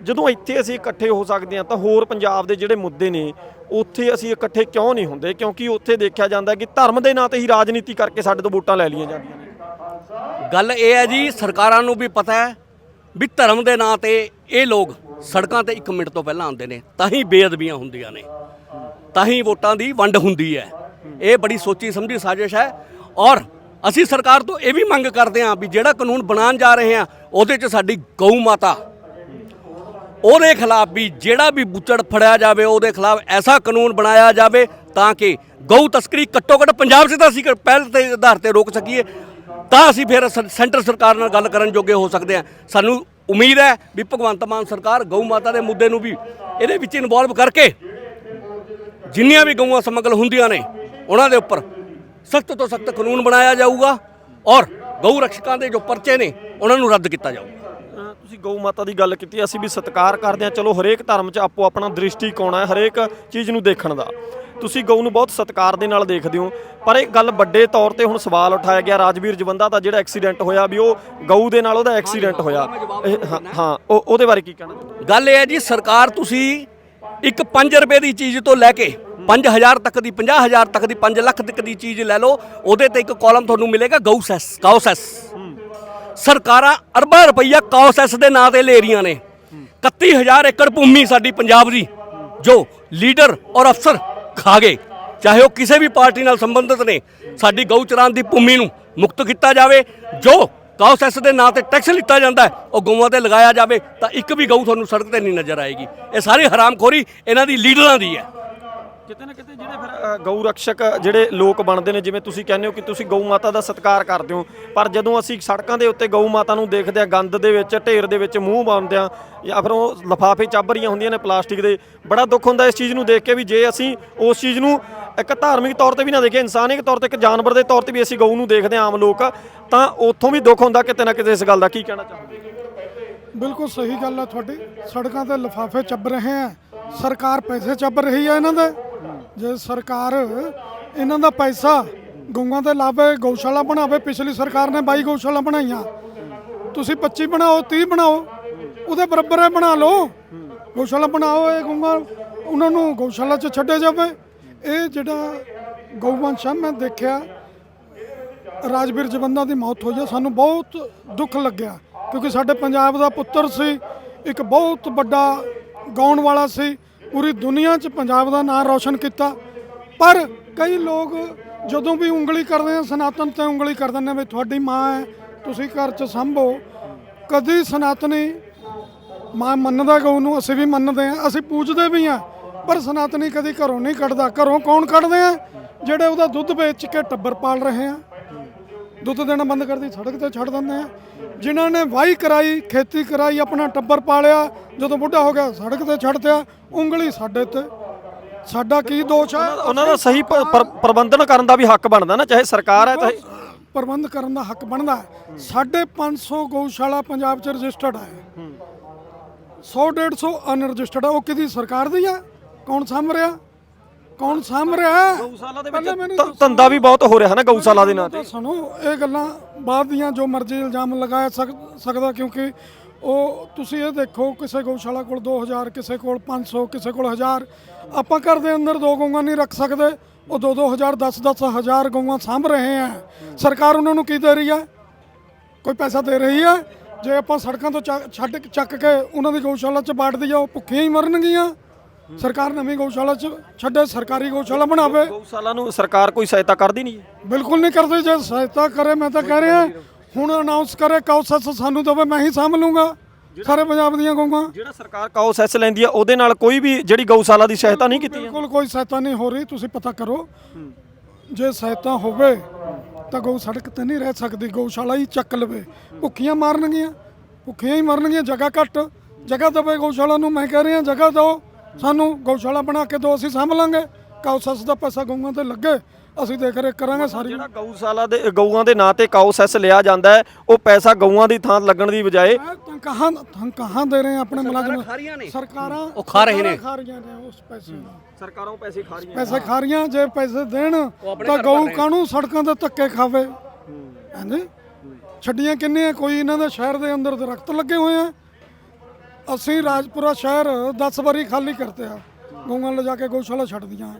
[SPEAKER 3] ਜਦੋਂ ਇੱਥੇ ਅਸੀਂ ਇਕੱਠੇ ਹੋ ਸਕਦੇ ਹਾਂ ਤਾਂ ਹੋਰ ਪੰਜਾਬ ਦੇ ਜਿਹੜੇ ਮੁੱਦੇ ਨੇ ਉੱਥੇ ਅਸੀਂ ਇਕੱਠੇ ਕਿਉਂ ਨਹੀਂ ਹੁੰਦੇ? ਕਿਉਂਕਿ ਉੱਥੇ ਦੇਖਿਆ ਜਾਂਦਾ ਕਿ ਧਰਮ ਦੇ ਨਾਂ ਤੇ ਹੀ ਰਾਜਨੀਤੀ ਕਰਕੇ ਸਾਡੇ ਤੋਂ ਵੋਟਾਂ ਲੈ ਲਈਆਂ ਜਾਂਦੀਆਂ ਨੇ।
[SPEAKER 1] ਗੱਲ ਇਹ ਹੈ ਜੀ, ਸਰਕਾਰਾਂ ਨੂੰ ਵੀ ਪਤਾ ਹੈ ਵੀ ਧਰਮ ਦੇ ਨਾਂ ਤੇ ਇਹ ਲੋਕ ਸੜਕਾਂ ਤੇ 1 ਮਿੰਟ ਤੋਂ ਪਹਿਲਾਂ ਆਉਂਦੇ ਨੇ, ਤਾਂ ਹੀ ਬੇਅਦਬੀਆਂ ਹੁੰਦੀਆਂ ਨੇ, ਤਾਂ ਹੀ ਵੋਟਾਂ ਦੀ ਵੰਡ ਹੁੰਦੀ ਹੈ। ਇਹ ਬੜੀ ਸੋਚੀ ਸਮਝੀ ਸਾਜ਼ਿਸ਼ ਹੈ ਔਰ ਅਸੀਂ ਸਰਕਾਰ ਤੋਂ ਇਹ ਵੀ ਮੰਗ ਕਰਦੇ ਹਾਂ ਵੀ ਜਿਹੜਾ ਕਾਨੂੰਨ ਬਣਾਉਣ ਜਾ ਰਹੇ ਹਾਂ, ਉਹਦੇ 'ਚ ਸਾਡੀ ਗਊ ਮਾਤਾ ਉਹਦੇ ਖਿਲਾਫ ਵੀ ਜਿਹੜਾ ਵੀ ਬੁੱਚੜ ਫੜਿਆ ਜਾਵੇ, ਉਹਦੇ ਖਿਲਾਫ ਐਸਾ ਕਾਨੂੰਨ ਬਣਾਇਆ ਜਾਵੇ ਤਾਂ ਕਿ ਗਊ ਤਸਕਰੀ ਘੱਟੋ ਘੱਟ ਪੰਜਾਬ 'ਚ ਤਾਂ ਅਸੀਂ ਪਹਿਲ ਦੇ ਆਧਾਰ ਤੇ ਰੋਕ ਸਕੀਏ। ਤਾਂ ਅਸੀਂ ਫਿਰ ਸ- ਸੈਂਟਰ ਸਰਕਾਰ ਨਾਲ ਗੱਲ ਕਰਨ ਜੋਗੇ ਹੋ ਸਕਦੇ ਹਾਂ। ਸਾਨੂੰ ਉਮੀਦ ਹੈ ਵੀ ਭਗਵੰਤ ਮਾਨ ਸਰਕਾਰ ਗਊ ਮਾਤਾ ਦੇ ਮੁੱਦੇ ਨੂੰ ਵੀ ਇਹਦੇ ਵਿੱਚ ਇਨਵੋਲਵ ਕਰਕੇ ਜਿੰਨੀਆਂ ਵੀ ਗਊਆਂ ਸਮਗਲ ਹੁੰਦੀਆਂ ਨੇ, ਉਹਨਾਂ ਦੇ ਉੱਪਰ ਸਖਤ ਤੋਂ ਸਖਤ ਕਾਨੂੰਨ ਬਣਾਇਆ ਜਾਊਗਾ ਔਰ ਗਊ ਰਕਸ਼ਕਾਂ ਦੇ ਜੋ ਪਰਚੇ ਨੇ, ਉਹਨਾਂ ਨੂੰ ਰੱਦ ਕੀਤਾ ਜਾਊਗਾ।
[SPEAKER 3] ਤੁਸੀਂ ਗਊ ਮਾਤਾ ਦੀ ਗੱਲ ਕੀਤੀ ਅਸੀਂ ਵੀ ਸਤਿਕਾਰ ਕਰਦੇ ਹਾਂ। ਚਲੋ ਹਰੇਕ ਧਰਮ 'ਚ ਆਪੋ ਆਪਣਾ ਦ੍ਰਿਸ਼ਟੀਕੋਣ ਹੈ ਹਰੇਕ ਚੀਜ਼ ਨੂੰ ਦੇਖਣ ਦਾ। ਤੁਸੀਂ ਗਊ ਨੂੰ ਬਹੁਤ ਸਤਿਕਾਰ ਦੇ ਨਾਲ ਦੇਖਦੇ ਹੋ। ਪਰ ਇਹ ਗੱਲ ਵੱਡੇ ਤੌਰ ਤੇ ਹੁਣ ਸਵਾਲ ਉਠਾਇਆ ਗਿਆ। ਰਾਜਵੀਰ ਜਵੰਦਾ ਦਾ ਜਿਹੜਾ ਐਕਸੀਡੈਂਟ ਹੋਇਆ ਵੀ ਉਹ ਗਊ ਦੇ ਨਾਲ ਉਹਦਾ ਐਕਸੀਡੈਂਟ ਹੋਇਆ। ਇਹ- ਹਾਂ- ਹਾਂ ਉਹ- ਉਹਦੇ ਬਾਰੇ ਕੀ ਕਹਿਣਾ
[SPEAKER 1] ਗੱਲ ਇਹ ਹੈ ਜੀ ਸਰਕਾਰ ਤੁਸੀਂ ਇੱਕ 5 ਰੁਪਏ ਦੀ ਚੀਜ਼ ਤੋਂ ਲੈ ਕੇ 5000 ਤੱਕ ਦੀ 50000 ਤੱਕ ਦੀ 5 ਲੱਖ ਤੱਕ ਦੀ ਚੀਜ਼ ਲੈ ਲਓ। ਉਹਦੇ ਤੇ ਇੱਕ ਕਾਲਮ ਤੁਹਾਨੂੰ ਮਿਲੇਗਾ ਗਊ ਸੈਸ ਕਾਓ ਸੈਸ। ਸਰਕਾਰਾਂ ਅਰਬਾਂ ਰੁਪਈਆ ਕਾਓ ਸੈਸ ਦੇ ਨਾਂ ਤੇ ਲੈ ਰਹੀਆਂ ਨੇ। 31000 ਏਕੜ ਭੂਮੀ ਸਾਡੀ ਪੰਜਾਬ ਦੀ, ਜੋ ਲੀਡਰ ਔਰ ਅਫਸਰ ਖਾ ਗਏ। ਚਾਹੇ ਉਹ ਕਿਸੇ ਵੀ ਪਾਰਟੀ ਨਾਲ ਸੰਬੰਧਿਤ ਨੇ, ਸਾਡੀ ਗਊ ਚਰਾਨ ਦੀ ਭੂਮੀ ਨੂੰ ਮੁਕਤ ਕੀਤਾ ਜਾਵੇ, ਜੋ ਕਾਓਸੈਸ ਦੇ ਨਾਂ ਤੇ ਟੈਕਸ ਲਿੱਤਾ ਜਾਂਦਾ ਉਹ ਗਊਆਂ ਤੇ ਲਗਾਇਆ ਜਾਵੇ, ਤਾਂ ਇੱਕ ਵੀ ਗਊ ਤੁਹਾਨੂੰ ਸੜਕ ਤੇ ਨਹੀਂ ਨਜ਼ਰ ਆਏਗੀ। ਇਹ ਸਾਰੀ ਹਰਾਮਖੋਰੀ ਇਹਨਾਂ ਦੀ ਲੀਡਰਾਂ ਦੀ ਹੈ।
[SPEAKER 3] ਕਿਤੇ ਨਾ ਕਿਤੇ ਜਿਹੜੇ ਫਿਰ ਅ, ਗਊ ਰਕਸ਼ਕ ਜਿਹੜੇ ਲੋਕ ਬਣਦੇ ਨੇ ਜਿਵੇਂ ਤੁਸੀਂ ਕਹਿੰਦੇ ਹੋ ਕਿ ਤੁਸੀਂ ਗਊ ਮਾਤਾ ਦਾ ਸਤਿਕਾਰ ਕਰਦੇ ਹੋ ਪਰ ਜਦੋਂ ਅਸੀਂ ਸੜਕਾਂ ਦੇ ਉੱਤੇ ਗਊ ਮਾਤਾ ਨੂੰ ਦੇਖਦੇ ਆ ਗੰਦ ਦੇ ਵਿੱਚ ਢੇਰ ਦੇ ਵਿੱਚ ਮੂੰਹ ਬੰਨਦੇ ਆ ਜਾਂ ਫਿਰ ਉਹ ਲਫਾਫੇ ਚੱਬ ਰਹੀਆਂ ਹੁੰਦੀਆਂ ਨੇ ਪਲਾਸਟਿਕ ਦੇ ਬੜਾ ਦੁੱਖ ਹੁੰਦਾ ਇਸ ਚੀਜ਼ ਨੂੰ ਦੇਖ ਕੇ ਵੀ ਜੇ ਅਸੀਂ ਉਸ ਚੀਜ਼ ਨੂੰ ਇੱਕ ਧਾਰਮਿਕ ਤੌਰ ਤੇ ਵੀ ਨਾ ਦੇਖੀਏ ਇਨਸਾਨੀਕ ਤੌਰ ਤੇ ਇੱਕ ਜਾਨਵਰ ਦੇ ਤੌਰ ਤੇ ਵੀ ਅਸੀਂ ਗਊ ਨੂੰ ਦੇਖਦੇ ਆ ਆਮ ਲੋਕ ਤਾਂ ਉੱਥੋਂ ਵੀ ਦੁੱਖ ਹੁੰਦਾ ਕਿਤੇ ਨਾ ਕਿਤੇ ਇਸ ਗੱਲ ਦਾ ਕੀ ਕਹਿਣਾ ਚਾਹੁੰਦੇ
[SPEAKER 2] ਬਿਲਕੁਲ ਸਹੀ ਗੱਲ ਹੈ ਤੁਹਾਡੀ ਸੜਕਾਂ ਤੇ ਲਿਫਾਫੇ ਚੱਬ ਰਹੇ ਆ ਸਰਕਾਰ ਪੈਸੇ ਚੱਬ ਰਹੀ ਹੈ ਇਹਨਾਂ ਦੇ। ਜੇ ਸਰਕਾਰ ਇਹਨਾਂ ਦਾ ਪੈਸਾ ਗਊਆਂ ਤੇ ਲਾਵੇ ਗਊਸ਼ਾਲਾ ਬਣਾਵੇ, ਪਿਛਲੀ ਸਰਕਾਰ ਨੇ 22 ਗਊਸ਼ਾਲਾ ਬਣਾਈਆਂ। ਤੁਸੀਂ 25 ਬਣਾਓ 30 ਬਣਾਓ, ਉਹਦੇ ਬਰਾਬਰ ਇਹ ਬਣਾ ਲਓ। ਗਊਸ਼ਾਲਾ ਬਣਾਓ, ਇਹ ਗਊਆਂ ਉਹਨਾਂ ਨੂੰ ਗਊਸ਼ਾਲਾ 'ਚ ਛੱਡਿਆ ਜਾਵੇ। ਇਹ ਜਿਹੜਾ ਗਊਵੰਸ਼ ਆ ਮੈਂ ਦੇਖਿਆ, ਰਾਜਵੀਰ ਜਵੰਦਾ ਦੀ ਮੌਤ ਹੋਈ ਆ, ਸਾਨੂੰ ਬਹੁਤ ਦੁੱਖ ਲੱਗਿਆ, ਕਿਉਂਕਿ ਸਾਡੇ ਪੰਜਾਬ ਦਾ ਪੁੱਤਰ ਸੀ, ਇੱਕ ਬਹੁਤ ਵੱਡਾ ਗਾਉਣ ਵਾਲਾ ਸੀ। ਪੂਰੀ ਦੁਨੀਆ 'ਚ ਪੰਜਾਬ ਦਾ ਨਾਮ ਰੌਸ਼ਨ ਕੀਤਾ। ਪਰ ਕਈ ਲੋਕ ਜਦੋਂ ਵੀ ਉਂਗਲੀ ਕਰਦੇ ਆ, ਸਨਾਤਨ ਤੇ ਉਂਗਲੀ ਕਰ ਦਿੰਦੇ ਵੀ ਤੁਹਾਡੀ ਮਾਂ ਹੈ, ਤੁਸੀਂ ਘਰ 'ਚ ਸੰਭੋ। ਕਦੀ ਸਨਾਤਨੀ ਮਾਂ ਮੰਨਦਾ ਗਊ ਨੂੰ ਅਸੀਂ ਵੀ ਮੰਨਦੇ ਆ, ਅਸੀਂ ਪੂਜਦੇ ਵੀ ਆ, ਪਰ ਸਨਾਤਨੀ ਕਦੀ ਘਰੋਂ ਨਹੀਂ ਕੱਢਦਾ। ਘਰੋਂ ਕੌਣ ਕੱਢਦੇ ਆ? ਜਿਹੜੇ ਉਹਦਾ ਦੁੱਧ ਵੇਚ ਕੇ ਟੱਬਰ ਪਾਲ ਰਹੇ ਆ। ਦੁੱਧ ਦੇਣਾ ਬੰਦ ਕਰਦੀ ਸੜਕ ਤੇ ਛੱਡ ਦਿੰਦੇ ਆ। ਜਿਨ੍ਹਾਂ ਨੇ ਵਾਹੀ ਕਰਾਈ ਖੇਤੀ ਕਰਾਈ ਆਪਣਾ ਟੱਬਰ ਪਾਲਿਆ ਜਦੋਂ ਬੁੱਢਾ ਹੋ ਗਿਆ ਸੜਕ ਤੇ ਛੱਡਤਿਆ ਉਂਗਲੀ ਸਾਡੇ ਤੇ ਸਾਡਾ ਕੀ ਦੋਸ਼ ਹੈ
[SPEAKER 3] ਉਹਨਾਂ ਦਾ ਸਹੀ ਪ੍ਰਬੰਧਨ ਕਰਨ ਦਾ ਵੀ ਹੱਕ ਬਣਦਾ ਨਾ ਚਾਹੇ ਸਰਕਾਰ ਹੈ ਚਾਹੇ
[SPEAKER 2] ਪ੍ਰਬੰਧ ਕਰਨ ਦਾ ਹੱਕ ਬਣਦਾ ਹੈ। 550 ਗਊਸ਼ਾਲਾ ਪੰਜਾਬ 'ਚ ਰਜਿਸਟਰਡ ਹੈ। 100 150 ਅਨਰਜਿਸਟਰਡ ਹੈ ਉਹ ਕਿਹਦੀ ਸਰਕਾਰ ਦੀ ਆ? ਕੌਣ ਸਾਂਭ ਰਿਹਾ? ਕੌਣ ਸਾਂਭ ਰਿਹਾ
[SPEAKER 3] ਗਊਸ਼ਾਲਾ ਦੇ
[SPEAKER 2] ਪਹਿਲਾਂ ਮੈਨੂੰ
[SPEAKER 3] ਵਿੱਚ ਧੰਦਾ ਵੀ ਬਹੁਤ ਹੋ ਰਿਹਾ ਨਾ ਗਊਸ਼ਾਲਾ ਦੇ ਨਾਂ ਤੇ।
[SPEAKER 2] ਤਾਂ ਸੁਣੋ ਇਹ ਗੱਲਾਂ ਬਾਅਦ ਦੀਆਂ ਜੋ ਮਰਜ਼ੀ ਇਲਜ਼ਾਮ ਲਗਾਇਆ ਸਕ- ਸਕਦਾ ਕਿਉਂਕਿ ਉਹ ਤੁਸੀਂ ਇਹ ਦੇਖੋ ਕਿਸੇ ਗਊਸ਼ਾਲਾ ਕੋਲ 2000 ਕਿਸੇ ਕੋਲ 500 ਕਿਸੇ ਕੋਲ 1000 ਆਪਾਂ ਘਰ ਦੇ ਅੰਦਰ ਦੋ ਗਊਆਂ ਨਹੀਂ ਰੱਖ ਸਕਦੇ। ਉਹ 2 2000 10 10 ਹਜ਼ਾਰ ਗਊਆਂ ਸਾਂਭ ਰਹੇ ਆ ਸਰਕਾਰ ਉਹਨਾਂ ਨੂੰ ਕੀ ਦੇ ਰਹੀ ਹੈ? ਕੋਈ ਪੈਸਾ ਦੇ ਰਹੀ ਹੈ? ਜੇ ਆਪਾਂ ਸੜਕਾਂ ਤੋਂ ਚੱਕ- ਛੱਡ ਚੱਕ ਕੇ ਉਹਨਾਂ ਦੀ ਗਊਸ਼ਾਲਾ 'ਚ ਬਾੜ ਦਈਏ ਉਹ ਭੁੱਖੀਆਂ ਹੀ ਮਰਨਗੀਆਂ। ਸਰਕਾਰ ਨਵੀਂ ਗਊਸ਼ਾਲਾ 'ਚ ਛੱਡੇ ਸਰਕਾਰੀ ਗਊਸ਼ਾਲਾ ਬਣਾਵੇ।
[SPEAKER 3] ਗਊਸ਼ਾਲਾ ਨੂੰ ਸਰਕਾਰ ਕੋਈ ਸਹਾਇਤਾ ਕਰਦੀ ਨਹੀਂ
[SPEAKER 2] ਬਿਲਕੁਲ ਨਹੀਂ ਕਰਦੇ ਜੇ ਸਹਾਇਤਾ ਕਰੇ ਮੈਂ ਤਾਂ ਕਹਿ ਰਿਹਾ ਹੁਣ ਅਨਾਉਂਸ ਕਰੇ ਕੌਸਸ ਸਾਨੂੰ ਦਵੇ ਮੈਂ ਹੀ ਸਾਂਭ ਲੂੰਗਾ ਸਾਰੇ ਪੰਜਾਬ ਦੀਆਂ ਗਊਆਂ।
[SPEAKER 3] ਜਿਹੜਾ ਸਰਕਾਰ ਕਾਓ ਸੈਸ ਲੈਂਦੀ ਆ ਉਹਦੇ ਨਾਲ ਕੋਈ ਵੀ ਜਿਹੜੀ ਗਊਸ਼ਾਲਾ ਦੀ ਸਹਾਇਤਾ ਨਹੀਂ ਕੀਤੀ
[SPEAKER 2] ਬਿਲਕੁਲ ਕੋਈ ਸਹਾਇਤਾ ਨਹੀਂ ਹੋ ਰਹੀ ਤੁਸੀਂ ਪਤਾ ਕਰੋ। ਜੇ ਸਹਾਇਤਾ ਹੋਵੇ ਤਾਂ ਗਊ ਸੜਕ ਤੇ ਨਹੀਂ ਰਹਿ ਸਕਦੀ ਗਊਸ਼ਾਲਾ ਹੀ ਚੱਕ ਲਵੇ। ਭੁੱਖੀਆਂ ਮਾਰਨਗੀਆਂ ਭੁੱਖੀਆਂ ਹੀ ਮਰਨਗੀਆਂ ਜਗ੍ਹਾ ਘੱਟ। ਜਗ੍ਹਾ ਦਵੇ ਗਊਸ਼ਾਲਾ ਨੂੰ ਮੈਂ ਕਹਿ ਰਿਹਾ ਜਗ੍ਹਾ ਦਿਓ। ਸਾਨੂੰ ਗਊਸ਼ਾਲਾ ਬਣਾ ਕੇ ਦਿਓ ਅਸੀਂ ਸਾਂਭ ਲਾਂਗੇ। ਕੌਸਸ ਦਾ ਪੈਸਾ ਗਊਆਂ ਤੇ ਲੱਗੇ ਅਸੀਂ ਦੇਖ ਰੇਖ ਕਰਾਂਗੇ ਸਾਰੀ।
[SPEAKER 3] ਜਿਹੜਾ ਗਊਸ਼ਾਲਾ ਦੇ ਗਊਆਂ ਦੇ ਨਾਂ ਤੇ ਕਾਓ ਸੈਸ ਲਿਆ ਜਾਂਦਾ ਹੈ ਉਹ ਪੈਸਾ ਗਊਆਂ ਦੀ ਥਾਂ ਲੱਗਣ ਦੀ ਬਜਾਏ
[SPEAKER 2] ਕਹਾਂ ਤਾਂ ਕਹਾਂ ਦੇ ਰਹੇ ਆ ਆਪਣੇ ਮੁਲਾਜ਼ਮ।
[SPEAKER 1] ਨੇ।
[SPEAKER 2] ਸਰਕਾਰਾਂ
[SPEAKER 1] ਉਹ ਖਾ ਰਹੇ ਨੇ।
[SPEAKER 2] ਖਾ ਰਹੀਆਂ ਨੇ ਉਸ ਪੈਸੇ ਨੂੰ।
[SPEAKER 3] ਸਰਕਾਰਾਂ ਉਹ ਪੈਸੇ ਖਾ ਰਹੀਆਂ
[SPEAKER 2] ਪੈਸੇ ਖਾ ਰਹੀਆਂ ਜੇ ਪੈਸੇ ਦੇਣ ਤਾਂ ਗਊ ਕਾਹਨੂੰ ਸੜਕਾਂ ਤੇ ਧੱਕੇ ਖਾਵੇ? ਹਾਂਜੀ ਛੱਡੀਆਂ ਕਿੰਨੀਆਂ? ਕੋਈ ਇਹਨਾਂ ਦੇ ਸ਼ਹਿਰ ਦੇ ਅੰਦਰ ਦਰਖਤ ਲੱਗੇ ਹੋਏ ਆ। ਅਸੀਂ ਰਾਜਪੁਰਾ ਸ਼ਹਿਰ 10 ਵਾਰੀ ਖਾਲੀ ਕਰਤੇ ਆ। ਗਊਆਂ ਲਿਜਾ ਕੇ ਗਊਸ਼ਾਲਾ ਛੱਡਦੀਆਂ।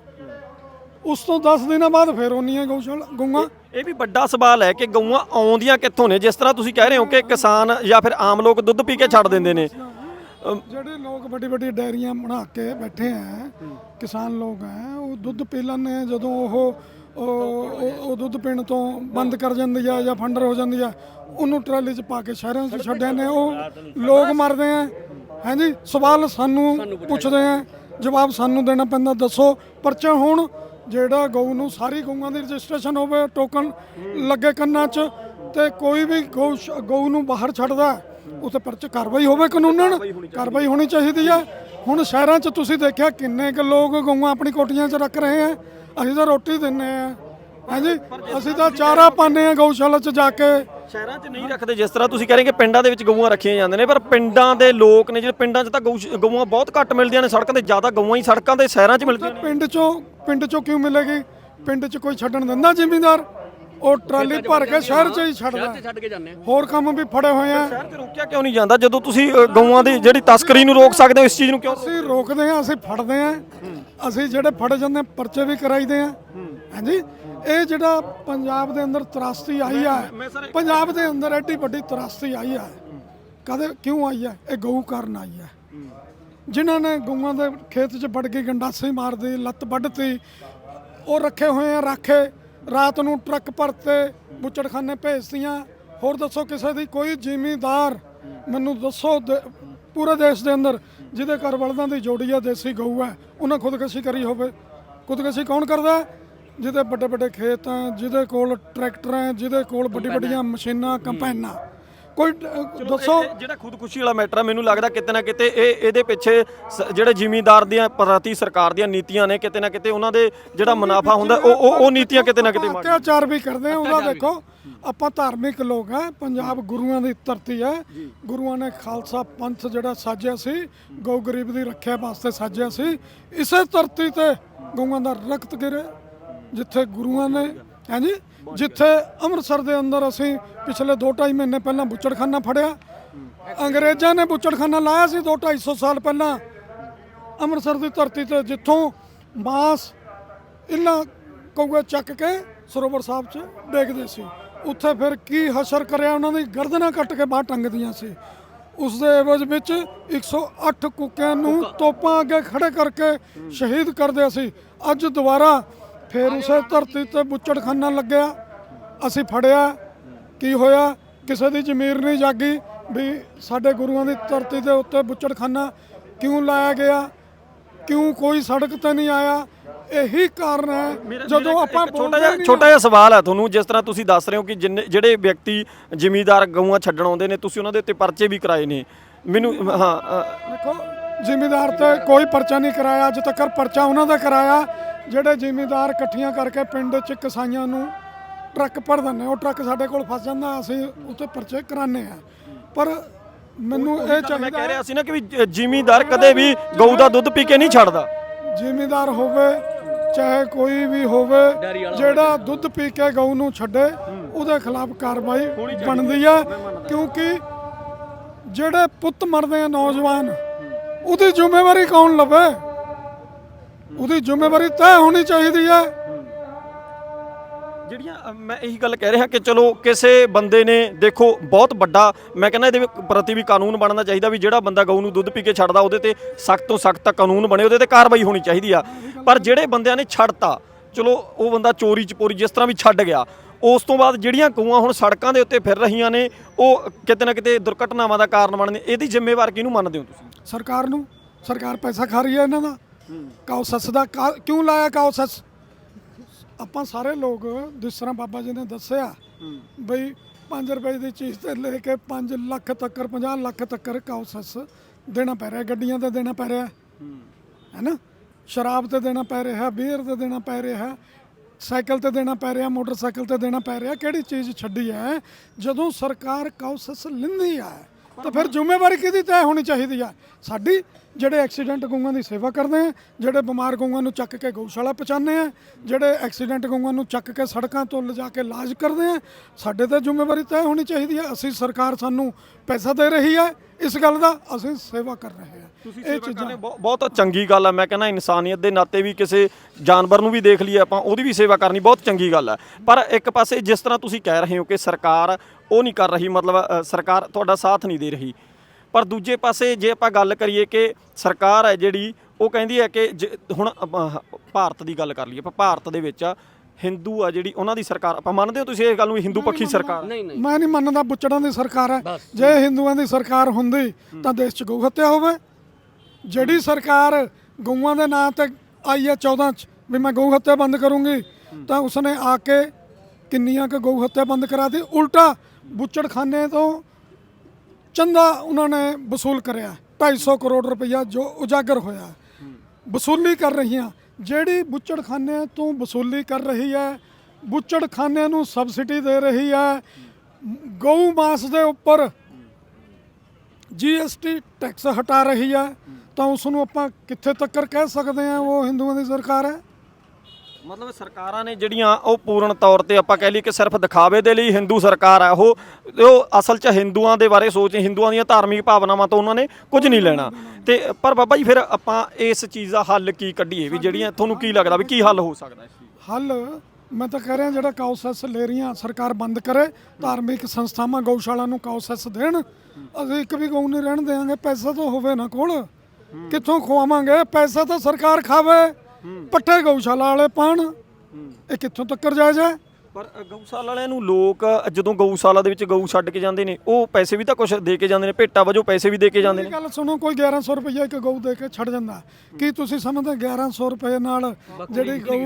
[SPEAKER 2] ਉਸ ਤੋਂ 10 ਦਿਨਾਂ ਬਾਅਦ ਫਿਰ ਉਹਨੀਆਂ ਗਊਸ਼ਾਲਾ ਗਊਆਂ।
[SPEAKER 3] ਇਹ ਵੀ ਵੱਡਾ ਸਵਾਲ ਹੈ ਕਿ ਗਊਆਂ ਆਉਂਦੀਆਂ ਕਿੱਥੋਂ ਨੇ? ਜਿਸ ਤਰ੍ਹਾਂ ਤੁਸੀਂ ਕਹਿ ਰਹੇ ਹੋ ਕਿ ਕਿਸਾਨ ਜਾਂ ਫਿਰ ਆਮ ਲੋਕ ਦੁੱਧ ਪੀ ਕੇ ਛੱਡ ਦਿੰਦੇ ਨੇ।
[SPEAKER 2] ਜਿਹੜੇ ਲੋਕ ਵੱਡੀ ਵੱਡੀ ਡੈਰੀਆਂ ਬਣਾ ਕੇ ਬੈਠੇ ਆ ਕਿਸਾਨ ਲੋਕ ਆ ਉਹ ਦੁੱਧ ਪੀ ਲੈਂਦੇ ਆ। ਜਦੋਂ ਉਹ ਉਹ- ਉਹ ਦੁੱਧ ਪੀਣ ਤੋਂ ਬੰਦ ਕਰ ਜਾਂਦੀ ਆ ਜਾਂ ਫੰਡਰ ਹੋ ਜਾਂਦੀ ਆ, ਉਹਨੂੰ ਟਰਾਲੀ 'ਚ ਪਾ ਕੇ ਸ਼ਹਿਰਾਂ 'ਚ ਛੱਡਿਆ ਨੇ। ਉਹ ਲੋਕ ਮਰਦੇ ਆ। ਹਾਂਜੀ, ਸਵਾਲ ਸਾਨੂੰ ਪੁੱਛਦੇ ਆ, ਜਵਾਬ ਸਾਨੂੰ ਦੇਣਾ ਪੈਂਦਾ, ਦੱਸੋ। ਪਰਚਾ ਹੁਣ ਜਿਹੜਾ ਗਊ ਨੂੰ ਸਾਰੀ ਗਊਆਂ ਦੀ ਰਜਿਸਟ੍ਰੇਸ਼ਨ ਹੋਵੇ, ਟੋਕਨ ਲੱਗੇ ਕੰਨਾਂ 'ਚ, ਤੇ ਕੋਈ ਵੀ ਗਊ ਗਊ ਨੂੰ ਬਾਹਰ ਛੱਡਦਾ ਉੱਤੇ ਪਰਚ ਕਾਰਵਾਈ ਹੋਵੇ ਕਾਨੂੰਨਨ? ਕਾਰਵਾਈ ਹੋਣੀ ਚਾਹੀਦੀ ਆ। ਹੁਣ ਸ਼ਹਿਰਾਂ 'ਚ ਤੁਸੀਂ ਦੇਖਿਆ ਕਿੰਨੇ ਕੁ ਲੋਕ ਗਊਆਂ ਆਪਣੀ ਕੋਟੀਆਂ 'ਚ ਰੱਖ ਰਹੇ ਆ। ਅਸੀਂ ਤਾਂ ਰੋਟੀ ਦਿੰਨੇ ਆ। ਹਾਂਜੀ ਅਸੀਂ ਤਾਂ ਚਾਰਾ ਪਾਉਂਦੇ ਆ ਗਊਸ਼ਾਲਾ 'ਚ ਜਾ ਕੇ।
[SPEAKER 3] ਸ਼ਹਿਰਾਂ 'ਚ ਨਹੀਂ ਰੱਖਦੇ ਜਿਸ ਤਰ੍ਹਾਂ ਤੁਸੀਂ ਕਹਿ ਰਹੇ ਕਿ ਪਿੰਡਾਂ ਦੇ ਵਿੱਚ ਗਊਆਂ ਰੱਖੀਆਂ ਜਾਂਦੇ ਨੇ ਪਰ ਪਿੰਡਾਂ ਦੇ ਲੋਕ ਨੇ ਜਿਹੜੇ ਪਿੰਡਾਂ 'ਚ ਤਾਂ ਗਊ ਗਊਆਂ ਬਹੁਤ ਘੱਟ ਮਿਲਦੀਆਂ ਨੇ ਸੜਕਾਂ ਤੇ ਜ਼ਿਆਦਾ ਗਊਆਂ ਹੀ ਸੜਕਾਂ ਤੇ ਸ਼ਹਿਰਾਂ 'ਚ ਮਿਲਦੀਆਂ ਨੇ।
[SPEAKER 2] ਪਿੰਡ 'ਚੋਂ ਪਿੰਡ 'ਚੋਂ ਕਿਉਂ ਮਿਲੇਗੀ? ਪਿੰਡ 'ਚ ਕੋਈ ਛੱਡਣ ਦਿੰਦਾ ਜ਼ਿਮੀਂਦਾਰ? ਉਹ ਟਰਾਲੀ ਭਰ ਕੇ ਸ਼ਹਿਰ 'ਚ ਹੀ ਛੱਡਦਾ।
[SPEAKER 1] ਛੱਡ ਕੇ ਜਾਂਦੇ ਆ
[SPEAKER 2] ਹੋਰ ਕੰਮ ਵੀ ਫੜੇ ਹੋਏ ਆ।
[SPEAKER 3] ਸ਼ਹਿਰ 'ਚ ਰੋਕਿਆ ਕਿਉਂ ਨਹੀਂ ਜਾਂਦਾ? ਜਦੋਂ ਤੁਸੀਂ ਅ, ਗਊਆਂ ਦੀ ਜਿਹੜੀ ਤਸਕਰੀ ਨੂੰ ਰੋਕ ਸਕਦੇ ਹੋ ਇਸ ਚੀਜ਼ ਨੂੰ ਕਿਉਂ
[SPEAKER 2] ਅਸੀਂ ਰੋਕਦੇ ਆ ਅਸੀਂ ਫੜਦੇ ਆ ਅਸੀਂ ਜਿਹੜੇ ਫੜ ਜਾਂਦੇ ਪਰਚੇ ਵੀ ਕਰਾਈਦੇ ਆ ਹਾਂਜੀ? ਇਹ ਜਿਹੜਾ ਪੰਜਾਬ ਦੇ ਅੰਦਰ ਤਰਾਸਦੀ ਆਈ ਆ ਪੰਜਾਬ ਦੇ ਅੰਦਰ ਐਡੀ ਵੱਡੀ ਤਰਾਸਦੀ ਆਈ ਆ। ਕਦੇ ਕਿਉਂ ਆਈ ਆ? ਇਹ ਗਊ ਕਾਰਨ ਆਈ ਆ। ਜਿਨ੍ਹਾਂ ਨੇ ਗਊਆਂ ਦੇ ਖੇਤ 'ਚ ਵੜ ਕੇ ਗੰਡਾਸੇ ਮਾਰਦੇ ਲੱਤ ਵੱਢਤੀ ਉਹ ਰੱਖੇ ਹੋਏ ਆ ਰਾਖੇ। ਰਾਤ ਨੂੰ ਟਰੱਕ ਭਰਤੇ ਬੁੱਚੜਖਾਨੇ ਭੇਜਤੀਆਂ। ਹੋਰ ਦੱਸੋ ਕਿਸੇ ਦੀ ਕੋਈ ਜ਼ਿਮੀਂਦਾਰ? ਮੈਨੂੰ ਦੱਸੋ ਦੇ- ਪੂਰੇ ਦੇਸ਼ ਦੇ ਅੰਦਰ ਜਿਹਦੇ ਘਰ ਬਲਦਾਂ ਦੀ ਜੋੜੀ ਆ, ਦੇਸੀ ਗਊ ਹੈ ਉਹਨਾਂ ਖੁਦਕਸ਼ੀ ਕਰੀ ਹੋਵੇ। ਖੁਦਕਸ਼ੀ ਕੌਣ ਕਰਦਾ? ਜਿਹਦੇ ਵੱਡੇ ਵੱਡੇ ਖੇਤ ਹੈ ਜਿਹਦੇ ਕੋਲ ਟਰੈਕਟਰ ਹੈ ਜਿਹਦੇ ਕੋਲ ਵੱਡੀ ਵੱਡੀਆਂ ਮਸ਼ੀਨਾਂ, ਕੰਪੈਨਾਂ। ਕੋਈ ਅ, ਦੱਸੋ।
[SPEAKER 3] ਇਹ ਜਿਹੜਾ ਖੁਦਕੁਸ਼ੀ ਵਾਲਾ ਮੈਟਰ ਆ ਮੈਨੂੰ ਲੱਗਦਾ ਕਿਤੇ ਨਾ ਕਿਤੇ ਇਹ ਇਹਦੇ ਪਿੱਛੇ ਸ- ਜਿਹੜੇ ਜ਼ਿਮੀਂਦਾਰ ਦੀਆਂ ਪ੍ਰਤੀ ਸਰਕਾਰ ਦੀਆਂ ਨੀਤੀਆਂ ਨੇ ਕਿਤੇ ਨਾ ਕਿਤੇ ਉਹਨਾਂ ਦੇ ਜਿਹੜਾ ਮੁਨਾਫਾ ਹੁੰਦਾ ਉਹ ਉਹ ਉਹ ਨੀਤੀਆਂ ਕਿਤੇ ਨਾ ਕਿਤੇ
[SPEAKER 2] ਆਪਾਂ ਅਤਿਆਚਾਰ ਵੀ ਕਰਦੇ ਆ ਉਹਦਾ ਦੇਖੋ ਆਪਾਂ ਧਾਰਮਿਕ ਲੋਕ ਆ ਪੰਜਾਬ ਗੁਰੂਆਂ ਦੀ ਧਰਤੀ ਹੈ ਗੁਰੂਆਂ ਨੇ ਖਾਲਸਾ ਪੰਥ ਜਿਹੜਾ ਸਾਜਿਆ ਸੀ ਗਊ ਗਰੀਬ ਦੀ ਰੱਖਿਆ ਵਾਸਤੇ ਸਾਜਿਆ ਸੀ ਇਸੇ ਧਰਤੀ ਤੇ ਗਊਆਂ ਦਾ ਰਕਤ ਗਿਰੇ ਜਿੱਥੇ ਗੁਰੂਆਂ ਨੇ ਹਾਂਜੀ ਜਿੱਥੇ ਅੰਮ੍ਰਿਤਸਰ ਦੇ ਅੰਦਰ ਅਸੀਂ ਪਿਛਲੇ 2.5 ਮਹੀਨੇ ਪਹਿਲਾਂ ਬੁੱਚੜਖਾਨਾ ਫੜਿਆ। ਅੰਗਰੇਜ਼ਾਂ ਨੇ ਬੁੱਚੜਖਾਨਾ ਲਾਇਆ ਸੀ 2-250 ਸਾਲ ਪਹਿਲਾਂ। ਅੰਮ੍ਰਿਤਸਰ ਦੀ ਧਰਤੀ ਤੇ ਜਿੱਥੋਂ ਮਾਸ ਇਹਨਾਂ ਕਊਏ ਚੱਕ ਕੇ ਸਰੋਵਰ ਸਾਹਿਬ 'ਚ ਡੇਗਦੇ ਸੀ। ਉੱਥੇ ਫਿਰ ਕੀ ਹਸ਼ਰ ਕਰਿਆ ਉਹਨਾਂ ਦੀ ਗਰਦਨਾਂ ਕੱਟ ਕੇ ਬਾਹਰ ਟੰਗਦੀਆਂ ਸੀ। ਉਸ ਦੇ ਐਵਜ ਵਿੱਚ 108 ਕੁੱਕਿਆਂ ਨੂੰ ਤੋਪਾਂ ਅੱਗੇ ਖੜੇ ਕਰਕੇ ਸ਼ਹੀਦ ਕਰਦੇ ਸੀ। ਅੱਜ ਦੁਬਾਰਾ ਫਿਰ ਉਸੇ ਧਰਤੀ ਤੇ ਬੁੱਚੜਖਾਨਾ ਲੱਗਿਆ। ਅਸੀਂ ਫੜਿਆ। ਕੀ ਹੋਇਆ? ਕਿਸੇ ਦੀ ਜ਼ਮੀਰ ਨਹੀਂ ਜਾਗੀ ਵੀ ਸਾਡੇ ਗੁਰੂਆਂ ਦੀ ਧਰਤੀ ਦੇ ਉੱਤੇ ਬੁੱਚੜਖਾਨਾ ਕਿਉਂ ਲਾਇਆ ਗਿਆ? ਕਿਉਂ ਕੋਈ ਸੜਕ ਤੇ ਨਹੀਂ ਆਇਆ? ਇਹੀ ਕਾਰਨ ਹੈ। ਜਦੋਂ ਆਪਾਂ
[SPEAKER 3] ਛੋਟਾ ਜਿਹਾ ਛੋਟਾ ਜਿਹਾ ਸਵਾਲ ਹੈ ਤੁਹਾਨੂੰ ਜਿਸ ਤਰ੍ਹਾਂ ਤੁਸੀਂ ਦੱਸ ਰਹੇ ਹੋ ਕਿ ਜਿਹੜੇ ਵਿਅਕਤੀ ਜ਼ਿਮੀਦਾਰ ਗਊਆਂ ਛੱਡਣ ਆਉਂਦੇ ਨੇ ਤੁਸੀਂ ਉਹਨਾਂ ਦੇ ਉੱਤੇ ਪਰਚੇ ਵੀ ਕਰਾਏ ਨੇ। ਮੈਨੂੰ ਹਾਂ
[SPEAKER 2] ਦੇਖੋ ਜ਼ਿਮੀਦਾਰ ਤੇ ਕੋਈ ਪਰਚਾ ਨਹੀਂ ਕਰਾਇਆ ਅੱਜ ਤੱਕ ਪਰਚਾ ਉਹਨਾਂ ਦਾ ਕਰਾਇਆ ਜਿਹੜੇ ਜ਼ਿਮੀਦਾਰ ਇਕੱਠੀਆਂ ਕਰਕੇ ਪਿੰਡ 'ਚ ਕਸਾਈਆਂ ਨੂੰ ਟਰੱਕ ਭਰ ਦਿੰਦੇ ਉਹ ਟਰੱਕ ਸਾਡੇ ਕੋਲ ਫਸ ਜਾਂਦਾ ਅਸੀਂ ਉੱਤੇ ਪਰਚੇ ਕਰਾਉਂਦੇ ਆ। ਪਰ ਮੈਨੂੰ ਇਹ
[SPEAKER 3] ਮੈਂ
[SPEAKER 2] ਚਾਹੀਦਾ
[SPEAKER 3] ਕਹਿ ਰਿਹਾ ਸੀ ਨਾ ਕਿ ਵੀ ਜ- ਜ਼ਿਮੀਦਾਰ ਕਦੇ ਵੀ ਗਊ ਦਾ ਦੁੱਧ ਪੀ ਕੇ ਨਹੀਂ ਛੱਡਦਾ।
[SPEAKER 2] ਜ਼ਿਮੀਦਾਰ ਹੋਵੇ ਚਾਹੇ ਕੋਈ ਵੀ ਹੋਵੇ ਜਿਹੜਾ ਦੁੱਧ ਪੀ ਕੇ ਗਊ ਨੂੰ ਛੱਡੇ ਉਹਦੇ ਖਿਲਾਫ ਕਾਰਵਾਈ ਬਣਦੀ ਆ ਕਿਉਂਕਿ ਜਿਹੜੇ ਪੁੱਤ ਮਰਦੇ ਆ ਨੌਜਵਾਨ ਉਹਦੀ ਜ਼ਿੰਮੇਵਾਰੀ ਕੌਣ ਲਵੇ? ਉਹਦੀ ਜ਼ਿੰਮੇਵਾਰੀ ਤੈਅ ਹੋਣੀ ਚਾਹੀਦੀ ਹੈ।
[SPEAKER 3] ਜਿਹੜੀਆਂ ਮੈਂ ਇਹੀ ਗੱਲ ਕਹਿ ਰਿਹਾ ਕਿ ਚਲੋ ਕਿਸੇ ਬੰਦੇ ਨੇ, ਦੇਖੋ, ਬਹੁਤ ਵੱਡਾ, ਮੈਂ ਕਹਿੰਦਾ ਇਹਦੇ ਪ੍ਰਤੀ ਵੀ ਕਾਨੂੰਨ ਬਣਨਾ ਚਾਹੀਦਾ ਵੀ ਜਿਹੜਾ ਬੰਦਾ ਗਊ ਨੂੰ ਦੁੱਧ ਪੀ ਕੇ ਛੱਡਦਾ, ਉਹਦੇ ਤੇ ਸਖਤ ਤੋਂ ਸਖਤ ਕਾਨੂੰਨ ਬਣੇ, ਉਹਦੇ ਤੇ ਕਾਰਵਾਈ ਹੋਣੀ ਚਾਹੀਦੀ ਆ। ਪਰ ਜਿਹੜੇ ਬੰਦਿਆਂ ਨੇ ਛੱਡਤਾ, ਚਲੋ, ਉਹ ਬੰਦਾ ਚੋਰੀ ਚਪੋਰੀ ਜਿਸ ਤਰ੍ਹਾਂ ਵੀ ਛੱਡ ਗਿਆ ਉਸ ਤੋਂ ਬਾਅਦ ਜਿਹੜੀਆਂ ਗਊਆਂ ਹੁਣ ਸੜਕਾਂ ਦੇ ਉੱਤੇ ਫਿਰ ਰਹੀਆਂ ਨੇ ਉਹ ਕਿਤੇ ਨਾ ਕਿਤੇ ਦੁਰਘਟਨਾਵਾਂ ਦਾ ਕਾਰਨ ਬਣਦੇ ਇਹਦੀ ਜ਼ਿੰਮੇਵਾਰ ਕਿਹਨੂੰ ਮੰਨਦੇ ਹੋ ਤੁਸੀਂ?
[SPEAKER 2] ਸਰਕਾਰ ਨੂੰ। ਸਰਕਾਰ ਪੈਸਾ ਖਾ ਰਹੀ ਹੈ ਇਹਨਾਂ ਦਾ। ਕਾਉ ਸੱਸ ਦਾ ਕਿਉਂ ਲਾਇਆ ਕਾਉ ਸੱਸ ਆਪਾਂ ਸਾਰੇ ਲੋਕ ਜਿਸ ਤਰ੍ਹਾਂ ਬਾਬਾ ਜੀ ਨੇ ਦੱਸਿਆ ਬਈ 5 ਰੁਪਏ ਦੀ ਚੀਜ਼ ਤੇ ਲੈ ਕੇ 5 ਲੱਖ ਤੱਕ 50 ਲੱਖ ਤੱਕ ਕਾਉ ਸੱਸ ਦੇਣਾ ਪੈ ਰਿਹਾ ਗੱਡੀਆਂ ਤੇ ਦੇਣਾ ਪੈ ਰਿਹਾ। ਹੈ। ਨਾ ਸ਼ਰਾਬ ਤੇ ਦੇਣਾ ਪੈ ਰਿਹਾ ਬੀਅਰ ਤੇ ਦੇਣਾ ਪੈ ਰਿਹਾ। ਸਾਈਕਲ ਤੇ ਦੇਣਾ ਪੈ ਰਿਹਾ, ਮੋਟਰਸਾਈਕਲ ਤੇ ਦੇਣਾ ਪੈ ਰਿਹਾ, ਕਿਹੜੀ ਚੀਜ਼ ਛੱਡੀ ਹੈ ਜਦੋਂ ਸਰਕਾਰ ਕਾਉਸਸ ਲੈਂਦੀ ਹੈ ਤਾਂ ਫਿਰ ਜ਼ਿੰਮੇਵਾਰੀ ਕਿਹਦੀ ਤੈਅ ਹੋਣੀ ਚਾਹੀਦੀ ਆ ਸਾਡੀ ਜਿਹੜੇ ਐਕਸੀਡੈਂਟ ਗਊਆਂ ਦੀ ਸੇਵਾ ਕਰਦੇ ਆ ਜਿਹੜੇ ਬਿਮਾਰ ਗਊਆਂ ਨੂੰ ਚੱਕ ਕੇ ਗਊਸ਼ਾਲਾ ਪਹੁੰਚਾਉਂਦੇ ਆ ਜਿਹੜੇ ਐਕਸੀਡੈਂਟ ਗਊਆਂ ਨੂੰ ਚੱਕ ਕੇ ਸੜਕਾਂ ਤੋਂ ਲਿਜਾ ਕੇ ਇਲਾਜ ਕਰਦੇ ਆ ਸਾਡੇ ਤੇ ਜ਼ਿੰਮੇਵਾਰੀ ਤੈਅ ਹੋਣੀ ਚਾਹੀਦੀ ਹੈ ਅਸੀਂ ਸਰਕਾਰ ਸਾਨੂੰ ਪੈਸਾ ਦੇ ਰਹੀ ਹੈ ਇਸ ਗੱਲ ਦਾ ਅਸੀਂ ਸੇਵਾ ਕਰ ਰਹੇ ਹਾਂ ਇਹ ਚੀਜ਼ਾਂ
[SPEAKER 3] ਬਹੁਤ ਬਹੁਤ ਚੰਗੀ ਗੱਲ ਹੈ ਮੈਂ ਕਹਿੰਦਾ ਇਨਸਾਨੀਅਤ ਦੇ ਨਾਤੇ ਵੀ ਕਿਸੇ ਜਾਨਵਰ ਨੂੰ ਵੀ ਦੇਖ ਲਈਏ ਆਪਾਂ ਉਹਦੀ ਵੀ ਸੇਵਾ ਕਰਨੀ ਬਹੁਤ ਚੰਗੀ ਗੱਲ ਹੈ ਪਰ ਇੱਕ ਪਾਸੇ ਜਿਸ ਤਰ੍ਹਾਂ ਤੁਸੀਂ ਕਹਿ ਰਹੇ ਹੋ ਕਿ ਸਰਕਾਰ ਉਹ ਨਹੀਂ ਕਰ ਰਹੀ ਮਤਲਬ ਸਰਕਾਰ ਤੁਹਾਡਾ ਸਾਥ ਨਹੀਂ ਦੇ ਰਹੀ ਪਰ ਦੂਜੇ ਪਾਸੇ ਜੇ ਆਪਾਂ ਗੱਲ ਕਰੀਏ ਕਿ ਸਰਕਾਰ ਹੈ ਜਿਹੜੀ ਉਹ ਕਹਿੰਦੀ ਹੈ ਕਿ ਜੇ- ਹੁਣ ਭਾਰਤ ਦੀ ਗੱਲ ਕਰ ਲਈਏ ਆਪਾਂ ਭਾਰਤ ਦੇ ਵਿੱਚ ਹਿੰਦੂ ਆ ਜਿਹੜੀ ਉਹਨਾਂ ਦੀ ਸਰਕਾਰ ਆਪਾਂ ਮੰਨਦੇ ਹੋ ਤੁਸੀਂ ਇਸ ਗੱਲ ਨੂੰ ਹਿੰਦੂ ਪੱਖੀ ਸਰਕਾਰ
[SPEAKER 1] ਨਹੀਂ ਨਹੀਂ।
[SPEAKER 2] ਮੈਂ ਨਹੀਂ ਮੰਨਦਾ ਬੁੱਚੜਾਂ ਦੀ ਸਰਕਾਰ ਹੈ। ਜੇ ਹਿੰਦੂਆਂ ਦੀ ਸਰਕਾਰ ਹੁੰਦੀ ਤਾਂ ਦੇਸ਼ 'ਚ ਗਊ ਹੱਤਿਆ ਹੋਵੇ। ਜਿਹੜੀ ਸਰਕਾਰ ਗਊਆਂ ਦੇ ਨਾਂ ਤੇ ਆਈ ਹੈ 14 ਚ ਵੀ ਮੈਂ ਗਊ ਹੱਤਿਆ ਬੰਦ ਕਰੂੰਗੀ ਤਾਂ ਉਸਨੇ ਆ ਕੇ ਕਿੰਨੀਆਂ ਕੁ ਗਊ ਹੱਤਿਆ ਬੰਦ ਕਰਾ ਦਿੱਤੀ। ਉਲਟਾ ਬੁੱਚੜਖਾਨੇ ਤੋਂ ਚੰਦਾ ਉਹਨਾਂ ਨੇ ਵਸੂਲ ਕਰਿਆ। 250 ਕਰੋੜ ਰੁਪਈਆ ਜੋ ਉਜਾਗਰ ਹੋਇਆ। ਵਸੂਲੀ ਕਰ ਰਹੀਆਂ। ਜਿਹੜੀ ਬੁੱਚੜਖਾਨੇ ਤੋਂ ਵਸੂਲੀ ਕਰ ਰਹੀ ਹੈ, ਬੁੱਚੜਖਾਨੇ ਨੂੰ ਸਬਸਿਡੀ ਦੇ ਰਹੀ ਹੈ, ਗਊ ਮਾਸ ਦੇ ਉੱਪਰ ਜੀਐਸਟੀ ਟੈਕਸ ਹਟਾ ਰਹੀ ਹੈ, ਤਾਂ ਉਸ ਨੂੰ ਆਪਾਂ ਕਿੱਥੇ ਤੱਕ ਕਹਿ ਸਕਦੇ ਹਾਂ, ਉਹ ਹਿੰਦੂਆਂ ਦੀ ਸਰਕਾਰ ਹੈ।
[SPEAKER 3] ਮਤਲਬ ਸਰਕਾਰਾਂ ਨੇ ਜਿਹੜੀਆਂ ਉਹ ਪੂਰਨ ਤੌਰ ਤੇ ਆਪਾਂ ਕਹਿ ਲਈ ਕਿ ਸਿਰਫ ਦਿਖਾਵੇ ਦੇ ਲਈ ਹਿੰਦੂ ਸਰਕਾਰ ਆ, ਉਹ ਉਹ ਅਸਲ 'ਚ ਹਿੰਦੂਆਂ ਦੇ ਬਾਰੇ ਸੋਚ, ਹਿੰਦੂਆਂ ਦੀਆਂ ਧਾਰਮਿਕ ਭਾਵਨਾਵਾਂ ਤੋਂ ਉਹਨਾਂ ਨੇ ਕੁਝ ਨਹੀਂ ਲੈਣਾ। ਤੇ ਪਰ ਬਾਬਾ ਜੀ, ਫਿਰ ਆਪਾਂ ਇਸ ਚੀਜ਼ ਦਾ ਹੱਲ ਕੀ ਕੱਢੀਏ? ਵੀ ਜਿਹੜੀਆਂ ਤੁਹਾਨੂੰ ਕੀ ਲੱਗਦਾ ਵੀ ਕੀ ਹੱਲ ਹੋ ਸਕਦਾ ਇਸ ਚੀਜ਼
[SPEAKER 2] ਹੱਲ? ਮੈਂ ਤਾਂ ਕਹਿ ਰਿਹਾ ਜਿਹੜਾ ਕਾਉਸੈਸ ਲੈ ਰਹੀਆਂ, ਸਰਕਾਰ ਬੰਦ ਕਰੇ, ਧਾਰਮਿਕ ਸੰਸਥਾਵਾਂ ਗਊਸ਼ਾਲਾ ਨੂੰ ਕਾਉਸੈਸ ਦੇਣ। ਅਸੀਂ ਇੱਕ ਵੀ ਗਊ ਨਹੀਂ ਰਹਿਣ ਦੇਵਾਂਗੇ, ਪੈਸਾ ਤਾਂ ਹੋਵੇ ਨਾ ਕੋਲ। ਕਿੱਥੋਂ ਖਵਾਵਾਂਗੇ? ਪੈਸਾ ਤਾਂ ਸਰਕਾਰ ਖਾਵੇ। ਪੱਠੇ ਗਊਸ਼ਾਲਾ ਵਾਲੇ ਪਾਣ। ਇਹ ਕਿੱਥੋਂ ਤੱਕ ਜਾਇਜ਼ ਹੈ?
[SPEAKER 3] ਪਰ ਗਊਸ਼ਾਲਾ ਵਾਲਿਆਂ ਨੂੰ ਲੋਕ ਜਦੋਂ ਗਊਸ਼ਾਲਾ ਦੇ ਵਿੱਚ ਗਊ ਛੱਡ ਕੇ ਜਾਂਦੇ ਨੇ ਉਹ ਪੈਸੇ ਵੀ ਤਾਂ ਕੁਝ ਦੇ ਕੇ ਜਾਂਦੇ ਨੇ ਭੇਟਾ ਵਜੋਂ ਪੈਸੇ ਵੀ ਦੇ ਕੇ ਜਾਂਦੇ ਨੇ।
[SPEAKER 2] ਗੱਲ ਸੁਣੋ ਕੋਈ 1100 ਰੁਪਏ ਇੱਕ ਗਊ ਦੇ ਕੇ ਛੱਡ ਜਾਂਦਾ। ਕੀ ਤੁਸੀਂ ਸਮਝਦੇ 1100 ਰੁਪਏ ਨਾਲ ਜਿਹੜੀ ਗਊ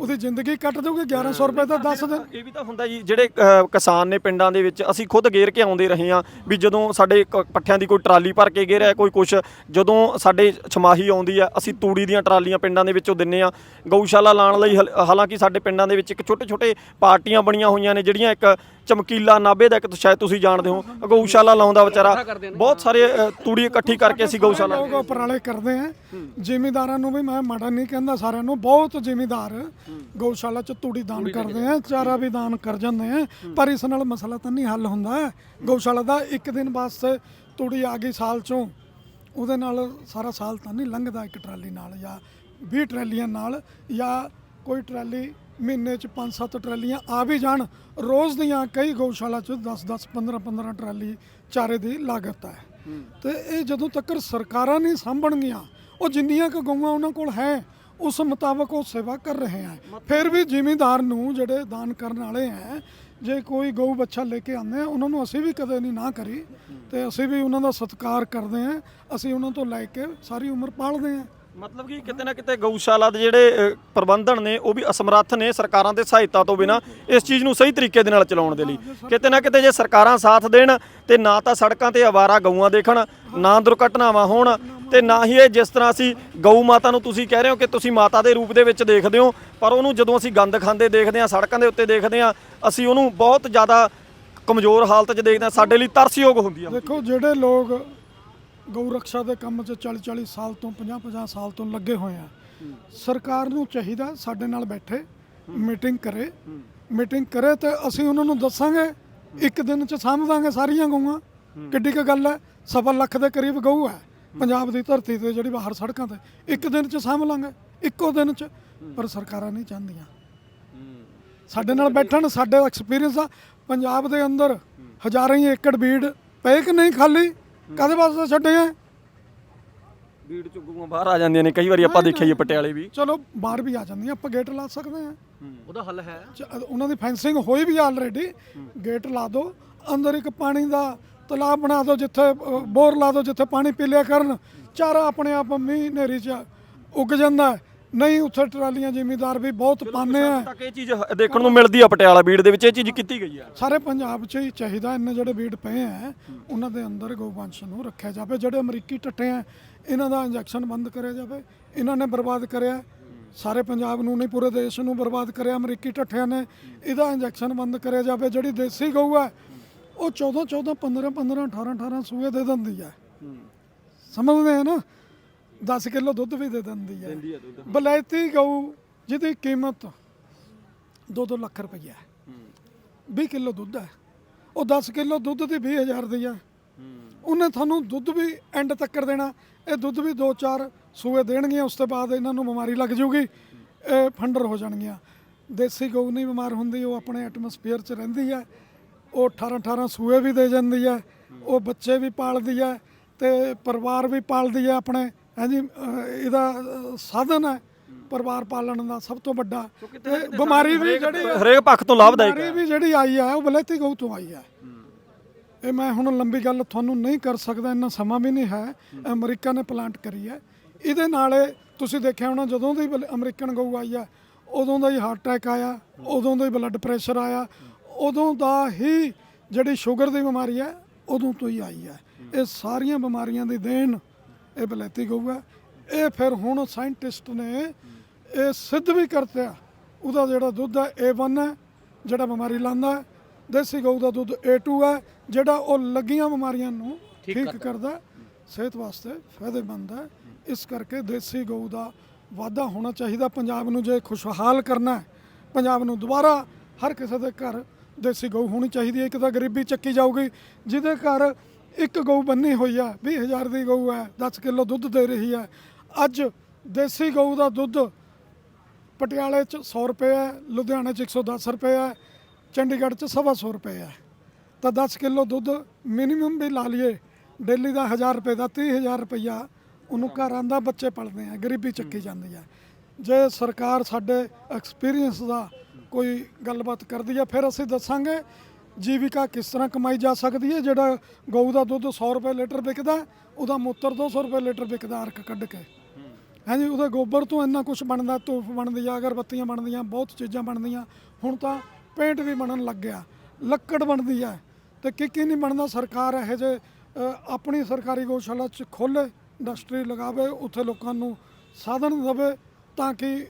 [SPEAKER 2] ਉਹਦੀ ਜ਼ਿੰਦਗੀ ਕੱਟ ਦੋਗੇ 1100 ਰੁਪਏ ਤਾਂ 10 ਦਿਨ
[SPEAKER 3] ਇਹ ਵੀ ਤਾਂ ਹੁੰਦਾ ਜੀ ਜਿਹੜੇ ਕਿਸਾਨ ਨੇ ਪਿੰਡਾਂ ਦੇ ਵਿੱਚ ਅਸੀਂ ਖੁਦ ਗੇਰ ਕੇ ਆਉਂਦੇ ਰਹੇ ਹਾਂ ਵੀ ਜਦੋਂ ਸਾਡੇ ਕ- ਪੱਠਿਆਂ ਦੀ ਕੋਈ ਟਰਾਲੀ ਭਰ ਕੇ ਗੇਰਿਆ ਕੋਈ ਕੁਛ ਜਦੋਂ ਸਾਡੇ ਛਮਾਹੀ ਆਉਂਦੀ ਆ ਅਸੀਂ ਤੂੜੀ ਦੀਆਂ ਟਰਾਲੀਆਂ ਪਿੰਡਾਂ ਦੇ ਵਿੱਚੋਂ ਦਿੰਨੇ ਆ ਗਊਸ਼ਾਲਾ ਲਾਉਣ ਲਈ ਹਲ- ਹਾਲਾਂਕਿ ਸਾਡੇ ਪਿੰਡਾਂ ਦੇ ਵਿੱਚ ਇੱਕ ਛੋਟੇ ਛੋਟੇ ਪਾਰਟ ਪਾਰਟੀਆਂ ਬਣੀਆਂ ਹੋਈਆਂ ਨੇ ਜਿਹੜੀਆਂ ਇੱਕ ਚਮਕੀਲਾ ਨਾਭੇ ਦਾ ਇੱਕ ਤਾਂ ਸ਼ਾਇਦ ਤੁਸੀਂ ਜਾਣਦੇ ਹੋ ਗਊਸ਼ਾਲਾ ਲਾਉਂਦਾ ਵਿਚਾਰਾ। ਬਹੁਤ ਸਾਰੇ ਤੂੜੀ ਇਕੱਠੀ ਕਰਕੇ ਅਸੀਂ ਗਊਸ਼ਾਲਾ
[SPEAKER 2] ਲੋਕ ਉਪਰਾਲੇ ਕਰਦੇ ਆ। ਜ਼ਿਮੀਦਾਰਾਂ ਨੂੰ ਵੀ ਮੈਂ ਮਾੜਾ ਨਹੀਂ ਕਹਿੰਦਾ ਸਾਰਿਆਂ ਨੂੰ ਬਹੁਤ ਜ਼ਿਮੀਦਾਰ ਗਊਸ਼ਾਲਾ ਚ ਤੂੜੀ ਦਾਨ ਕਰਦੇ ਆ ਚਾਰਾ ਵੀ ਦਾਨ ਕਰ ਜਾਂਦੇ ਆ ਪਰ ਇਸ ਨਾਲ ਮਸਲਾ ਤਾਂ ਨਹੀਂ ਹੱਲ ਹੁੰਦਾ। ਗਊਸ਼ਾਲਾ ਦਾ ਇੱਕ ਦਿਨ ਵਾਸਤੇ ਤੂੜੀ ਆ ਗਈ ਸਾਲ ਚੋਂ ਉਹਦੇ ਨਾਲ ਸਾਰਾ ਸਾਲ ਤਾਂ ਨਹੀਂ ਲੰਘਦਾ ਇੱਕ ਟਰਾਲੀ ਨਾਲ ਜਾਂ 20 ਟਰਾਲੀਆਂ ਨਾਲ ਜਾਂ ਕੋਈ ਟਰਾਲੀ ਮਹੀਨੇ ਚ 5-7 ਟਰਾਲੀਆਂ ਆ ਵੀ ਜਾਣ। ਰੋਜ਼ ਦੀਆਂ ਕਈ ਗਊਸ਼ਾਲਾ ਚ 10-10 15-15 ਟਰਾਲੀ ਚਾਰੇ ਦੀ ਲਾਗਤ ਹੈ। ਤੇ ਇਹ ਜਦੋਂ ਤੱਕ ਸਰਕਾਰਾਂ ਨਹੀਂ ਸਾਂਭਣਗੀਆਂ ਉਹ ਜਿੰਨੀਆਂ ਕੁ ਗਊਆਂ ਉਹਨਾਂ ਕੋਲ ਹੈ ਉਸ ਮੁਤਾਬਕ ਉਹ ਸੇਵਾ ਕਰ ਰਹੇ ਆ ਫਿਰ ਵੀ ਜ਼ਿਮੀਂਦਾਰ ਨੂੰ ਜਿਹੜੇ ਦਾਨ ਕਰਨ ਵਾਲੇ ਹੈ ਜੇ ਕੋਈ ਗਊ ਬੱਚਾ ਲੈ ਕੇ ਆਉਂਦੇ ਆ ਉਹਨਾਂ ਨੂੰ ਅਸੀਂ ਵੀ ਕਦੇ ਨਹੀਂ ਨਾ ਕਰੀ। ਤੇ ਅਸੀਂ ਵੀ ਉਹਨਾਂ ਦਾ ਸਤਿਕਾਰ ਕਰਦੇ ਆ ਅਸੀਂ ਉਹਨਾਂ ਤੋਂ ਲੈ ਕੇ ਸਾਰੀ ਉਮਰ ਪਾਲਦੇ ਆ
[SPEAKER 3] ਮਤਲਬ ਕਿ ਕਿਤੇ ਨਾ ਕਿਤੇ ਗਊਸ਼ਾਲਾ ਦੇ ਜਿਹੜੇ ਅ, ਪ੍ਰਬੰਧਨ ਨੇ ਉਹ ਵੀ ਅਸਮਰੱਥ ਨੇ ਸਰਕਾਰਾਂ ਦੇ ਸਹਾਇਤਾ ਤੋਂ ਬਿਨਾ ਇਸ ਚੀਜ਼ ਨੂੰ ਸਹੀ ਤਰੀਕੇ ਦੇ ਨਾਲ ਚਲਾਉਣ ਦੇ ਲਈ। ਕਿਤੇ ਨਾ ਕਿਤੇ ਜੇ ਸਰਕਾਰਾਂ ਸਾਥ ਦੇਣ ਤੇ ਨਾ ਤਾਂ ਸੜਕਾਂ ਤੇ ਆਵਾਰਾ ਗਊਆਂ ਦੇਖਣ ਨਾ ਦੁਰਘਟਨਾਵਾਂ ਹੋਣ ਤੇ ਨਾ ਹੀ ਇਹ ਜਿਸ ਤਰ੍ਹਾਂ ਅਸੀਂ ਗਊ ਮਾਤਾ ਨੂੰ ਤੁਸੀਂ ਕਹਿ ਰਹੇ ਹੋ ਕਿ ਤੁਸੀਂ ਮਾਤਾ ਦੇ ਰੂਪ ਦੇ ਵਿੱਚ ਦੇਖਦੇ ਹੋ ਪਰ ਉਹਨੂੰ ਜਦੋਂ ਅਸੀਂ ਗੰਦ ਖਾਂਦੇ ਦੇਖਦੇ ਹਾਂ ਸੜਕਾਂ ਦੇ ਉੱਤੇ ਦੇਖਦੇ ਹਾਂ ਅਸੀਂ ਉਹਨੂੰ ਬਹੁਤ ਜ਼ਿਆਦਾ ਕਮਜ਼ੋਰ ਹਾਲਤ 'ਚ ਦੇਖਦੇ ਹਾਂ ਸਾਡੇ ਲਈ ਤਰਸਯੋਗ ਹੁੰਦੀ ਆ।
[SPEAKER 2] ਦੇਖੋ ਜਿਹੜੇ ਲੋਕ ਗਊ ਰੱਖਿਆ ਦੇ ਕੰਮ 'ਚ 40 40 ਸਾਲ ਤੋਂ 50 50 ਸਾਲ ਤੋਂ ਲੱਗੇ ਹੋਏ ਆ। ਸਰਕਾਰ ਨੂੰ ਚਾਹੀਦਾ ਸਾਡੇ ਨਾਲ ਬੈਠੇ, ਮੀਟਿੰਗ ਕਰੇ। ਮੀਟਿੰਗ ਕਰੇ ਤੇ ਅਸੀਂ ਉਹਨਾਂ ਨੂੰ ਦੱਸਾਂਗੇ, ਇੱਕ ਦਿਨ 'ਚ ਸਾਂਭ ਦਾਂਗੇ ਸਾਰੀਆਂ ਗਊਆਂ। ਕਿੱਡੀ ਕੁ ਗੱਲ ਹੈ, ਸਵਾ ਲੱਖ ਦੇ ਕਰੀਬ ਗਊ ਹੈ। ਪੰਜਾਬ ਦੀ ਧਰਤੀ ਤੇ ਜਿਹੜੀ ਬਾਹਰ ਸੜਕਾਂ ਤੇ ਇੱਕ ਦਿਨ 'ਚ ਸਾਂਭ ਲਾਂਗੇ, ਇੱਕੋ ਦਿਨ 'ਚ। ਪਰ ਸਰਕਾਰਾਂ ਨਹੀਂ ਚਾਹੁੰਦੀਆਂ। ਸਾਡੇ ਨਾਲ ਬੈਠਣ, ਸਾਡੇ ਐਕਸਪੀਰੀਅੰਸ ਆ। ਪੰਜਾਬ ਦੇ ਅੰਦਰ ਹਜ਼ਾਰਾਂ ਹੀ ਏਕੜ ਬੀੜ ਪਏ ਕਿ ਨਹੀਂ ਖਾਲੀ? ਕਾਦੇ ਵਾਸਤੇ ਛੱਡੇ ਆ?
[SPEAKER 3] ਭੀੜ ਚੁੱਗੂਆਂ ਬਾਹਰ ਆ ਜਾਂਦੀਆਂ ਨੇ ਕਈ ਵਾਰੀ ਆਪਾਂ ਦੇਖਿਆ ਜੀ ਪਟਿਆਲੇ ਵੀ।
[SPEAKER 2] ਚਲੋ ਬਾਹਰ ਵੀ ਆ ਜਾਂਦੀਆਂ ਆਪਾਂ ਗੇਟ ਲਾ ਸਕਦੇ ਆ
[SPEAKER 1] ਉਹਦਾ ਹੱਲ ਹੈ।
[SPEAKER 2] ਉਹਨਾਂ ਦੀ ਫੈਂਸਿੰਗ ਹੋਈ ਵੀ ਆਲਰੇਡੀ ਗੇਟ ਲਾ ਦਿਓ ਅੰਦਰ ਇੱਕ ਪਾਣੀ ਦਾ ਤਲਾਬ ਬਣਾ ਦਿਓ ਜਿੱਥੇ ਬੋਰ ਲਾ ਦਿਓ ਜਿੱਥੇ ਪਾਣੀ ਪੀ ਲਿਆ ਕਰਨ। ਚਾਰਾ ਆਪਣੇ ਆਪ ਮੀਂਹ ਨੇਰੀ ਚ ਉੱਗ ਜਾਂਦਾ। ਹੈ। ਨਹੀਂ ਉੱਥੇ ਟਰਾਲੀਆਂ ਜ਼ਿਮੀਦਾਰ ਵੀ ਬਹੁਤ ਪਾਉਂਦੇ ਆ।
[SPEAKER 3] ਤੱਕ ਇਹ ਚੀਜ਼ ਦੇਖਣ ਨੂੰ ਮਿਲਦੀ ਆ ਪਟਿਆਲਾ ਬੀੜ ਦੇ ਵਿੱਚ ਇਹ ਚੀਜ਼ ਕੀਤੀ ਗਈ ਆ।
[SPEAKER 2] ਸਾਰੇ ਪੰਜਾਬ 'ਚ ਹੀ ਚਾਹੀਦਾ ਇੰਨੇ ਜਿਹੜੇ ਬੀੜ ਪਏ ਆ ਉਹਨਾਂ ਦੇ ਅੰਦਰ ਗਊਵੰਸ਼ ਨੂੰ ਰੱਖਿਆ ਜਾਵੇ। ਜਿਹੜੇ ਅਮਰੀਕੀ ਟੱਟੇ ਆ ਇਹਨਾਂ ਦਾ ਇੰਜੈਕਸ਼ਨ ਬੰਦ ਕਰਿਆ ਜਾਵੇ। ਇਹਨਾਂ ਨੇ ਬਰਬਾਦ ਕਰਿਆ। ਸਾਰੇ ਪੰਜਾਬ ਨੂੰ ਨਹੀਂ ਪੂਰੇ ਦੇਸ਼ ਨੂੰ ਬਰਬਾਦ ਕਰਿਆ ਅਮਰੀਕੀ ਟੱਠਿਆਂ ਨੇ। ਇਹਦਾ ਇੰਜੈਕਸ਼ਨ ਬੰਦ ਕਰਿਆ ਜਾਵੇ। ਜਿਹੜੀ ਦੇਸੀ ਗਊ ਹੈ ਉਹ 14 14 15 15 18 18 ਸੂਏ ਦੇ ਦਿੰਦੀ ਹੈ। ਸਮਝਦੇ ਆ ਨਾ? 10 ਕਿਲੋ ਦੁੱਧ ਵੀ ਦੇ ਦਿੰਦੀ ਹੈ। ਬਲੈਤੀ ਗਊ ਜਿਹਦੀ ਕੀਮਤ 2-2 ਲੱਖ ਰੁਪਈਆ ਹੈ। 20 ਕਿਲੋ ਦੁੱਧ ਹੈ। ਉਹ 10 ਕਿਲੋ ਦੁੱਧ ਦੀ 20000 ਦੀ ਹੈ। ਉਹਨੇ ਤੁਹਾਨੂੰ ਦੁੱਧ ਵੀ ਐਂਡ ਤੱਕ ਦੇਣਾ। ਇਹ ਦੁੱਧ ਵੀ 2-4 ਸੂਏ ਦੇਣਗੀਆਂ ਉਸ ਤੋਂ ਬਾਅਦ ਇਹਨਾਂ ਨੂੰ ਬਿਮਾਰੀ ਲੱਗ ਜੂਗੀ ਇਹ ਫੰਡਰ ਹੋ ਜਾਣਗੀਆਂ। ਦੇਸੀ ਗਊ ਨਹੀਂ ਬਿਮਾਰ ਹੁੰਦੀ ਉਹ ਆਪਣੇ ਐਟਮੋਸਫੀਅਰ 'ਚ ਰਹਿੰਦੀ ਹੈ। ਉਹ 18-18 ਸੂਏ ਵੀ ਦੇ ਜਾਂਦੀ ਹੈ। ਉਹ ਬੱਚੇ ਵੀ ਪਾਲਦੀ ਹੈ ਤੇ ਪਰਿਵਾਰ ਵੀ ਪਾਲਦੀ ਹੈ ਆਪਣੇ। ਹਾਂਜੀ ਇਹਦਾ ਸਾਧਨ ਹੈ ਪਰਿਵਾਰ ਪਾਲਣ ਦਾ ਸਭ ਤੋਂ ਵੱਡਾ। ਤੇ ਬਿਮਾਰੀ ਵੀ ਜਿਹੜੀ ਹੈ-
[SPEAKER 3] ਹਰੇਕ ਪੱਖ ਤੋਂ ਲਾਭਦਾਇਕ
[SPEAKER 2] ਬਿਮਾਰੀ ਵੀ ਜਿਹੜੀ ਆਈ ਹੈ ਉਹ ਬਲੈਤੀ ਗਊ ਤੋਂ ਆਈ ਹੈ। ਇਹ ਮੈਂ ਹੁਣ ਲੰਬੀ ਗੱਲ ਤੁਹਾਨੂੰ ਨਹੀਂ ਕਰ ਸਕਦਾ ਇੰਨਾ ਸਮਾਂ ਵੀ ਨਹੀਂ ਹੈ। ਅਮਰੀਕਾ ਨੇ ਪਲਾਂਟ ਕਰੀ ਹੈ। ਇਹਦੇ ਨਾਲ ਤੁਸੀਂ ਦੇਖਿਆ ਹੋਣਾ ਜਦੋਂ ਦੀ ਅਮਰੀਕਨ ਗਊ ਆਈ ਹੈ ਉਦੋਂ ਦਾ ਹੀ ਹਾਰਟ ਅਟੈਕ ਆਇਆ ਉਦੋਂ ਦਾ ਹੀ ਬਲੱਡ ਪ੍ਰੈਸ਼ਰ ਆਇਆ ਉਦੋਂ ਦਾ ਹੀ ਜਿਹੜੀ ਸ਼ੂਗਰ ਦੀ ਬਿਮਾਰੀ ਹੈ ਉਦੋਂ ਤੋਂ ਹੀ ਆਈ ਹੈ। ਇਹ ਸਾਰੀਆਂ ਬਿਮਾਰੀਆਂ ਦੀ ਦੇਣ ਇਹ ਬਲੈਤੀ ਗਊ ਹੈ ਇਹ ਫਿਰ ਹੁਣ ਸਾਇੰਟਿਸਟ ਨੇ ਇਹ ਸਿੱਧ ਵੀ ਕਰਤਿਆ ਉਹਦਾ ਜਿਹੜਾ ਦੁੱਧ ਹੈ A1 ਹੈ ਜਿਹੜਾ ਬਿਮਾਰੀ ਲਾਂਦਾ ਹੈ। ਦੇਸੀ ਗਊ ਦਾ ਦੁੱਧ A2 ਹੈ ਜਿਹੜਾ ਉਹ ਲੱਗੀਆਂ ਬਿਮਾਰੀਆਂ ਨੂੰ ਠੀਕ ਕਰਦਾ। ਸਿਹਤ ਵਾਸਤੇ ਫਾਇਦੇਮੰਦ ਹੈ। ਇਸ ਕਰਕੇ ਦੇਸੀ ਗਊ ਦਾ ਵਾਧਾ ਹੋਣਾ ਚਾਹੀਦਾ। ਪੰਜਾਬ ਨੂੰ ਜੇ ਖੁਸ਼ਹਾਲ ਕਰਨਾ ਹੈ ਪੰਜਾਬ ਨੂੰ ਦੁਬਾਰਾ ਹਰ ਕਿਸੇ ਦੇ ਘਰ ਦੇਸੀ ਗਊ ਹੋਣੀ ਚਾਹੀਦੀ ਹੈ। ਇੱਕ ਤਾਂ ਗਰੀਬੀ ਚੱਕੀ ਜਾਊਗੀ ਜਿਹਦੇ ਘਰ ਇੱਕ ਗਊ ਬੰਨੀ ਹੋਈ ਹੈ 20000 ਦੀ ਗਊ ਹੈ 10 ਕਿਲੋ ਦੁੱਧ ਦੇ ਰਹੀ ਹੈ। ਅੱਜ ਦੇਸੀ ਗਊ ਦਾ ਦੁੱਧ ਪਟਿਆਲੇ ਚ 100 ਰੁਪਏ ਹੈ, ਲੁਧਿਆਣੇ ਚ 110 ਰੁਪਏ ਹੈ, ਚੰਡੀਗੜ੍ਹ ਚ ਸਵਾ ਸੌ ਰੁਪਏ ਹੈ। ਤਾਂ 10 ਕਿਲੋ ਦੁੱਧ ਮਿਨੀਮਮ ਵੀ ਲਾ ਲਈਏ, ਡੇਲੀ ਦਾ 1000 ਰੁਪਏ ਦਾ 30000 ਰੁਪਈਆ ਉਹਨੂੰ ਘਰ ਆਂਦਾ ਬੱਚੇ ਪਲਦੇ ਆ, ਗਰੀਬੀ ਚੱਕੀ ਜਾਂਦੀ ਹੈ ਜੇ ਸਰਕਾਰ ਸਾਡੇ ਐਕਸਪੀਰੀਅੰਸ ਦਾ ਕੋਈ ਗੱਲਬਾਤ ਕਰਦੀ ਹੈ ਫਿਰ ਅਸੀਂ ਦੱਸਾਂਗੇ ਜੀਵਿਕਾ ਕਿਸ ਤਰ੍ਹਾਂ ਕਮਾਈ ਜਾ ਸਕਦੀ ਹੈ? ਜਿਹੜਾ ਗਊ ਦਾ ਦੁੱਧ 100 ਰੁਪਏ ਲੀਟਰ ਵਿਕਦਾ, ਉਹਦਾ ਮੂਤਰ 200 ਰੁਪਏ ਲੀਟਰ ਵਿਕਦਾ ਅਰਕ ਕੱਢ ਕੇ। ਹਾਂਜੀ ਉਹਦੇ ਗੋਬਰ ਤੋਂ ਇੰਨਾ ਕੁਝ ਬਣਦਾ ਧੂਫ ਬਣਦੀ ਆ, ਅਗਰਬੱਤੀਆਂ ਬਣਦੀਆਂ, ਬਹੁਤ ਚੀਜ਼ਾਂ ਬਣਦੀਆਂ। ਹੁਣ ਤਾਂ ਪੇਂਟ ਵੀ ਬਣਨ ਲੱਗ ਗਿਆ, ਲੱਕੜ ਬਣਦੀ ਆ। ਤੇ ਕੀ ਕੀ ਨਹੀਂ ਬਣਦਾ? ਸਰਕਾਰ ਇਹ ਜੇ ਆਪਣੀ ਸਰਕਾਰੀ ਗਊਸ਼ਾਲਾ ਚ ਖੋਲੇ ਇੰਡਸਟਰੀ ਲਗਾਵੇ, ਉੱਥੇ ਲੋਕਾਂ ਨੂੰ ਸਾਧਨ ਦੇਵੇ ਤਾਂ ਕਿ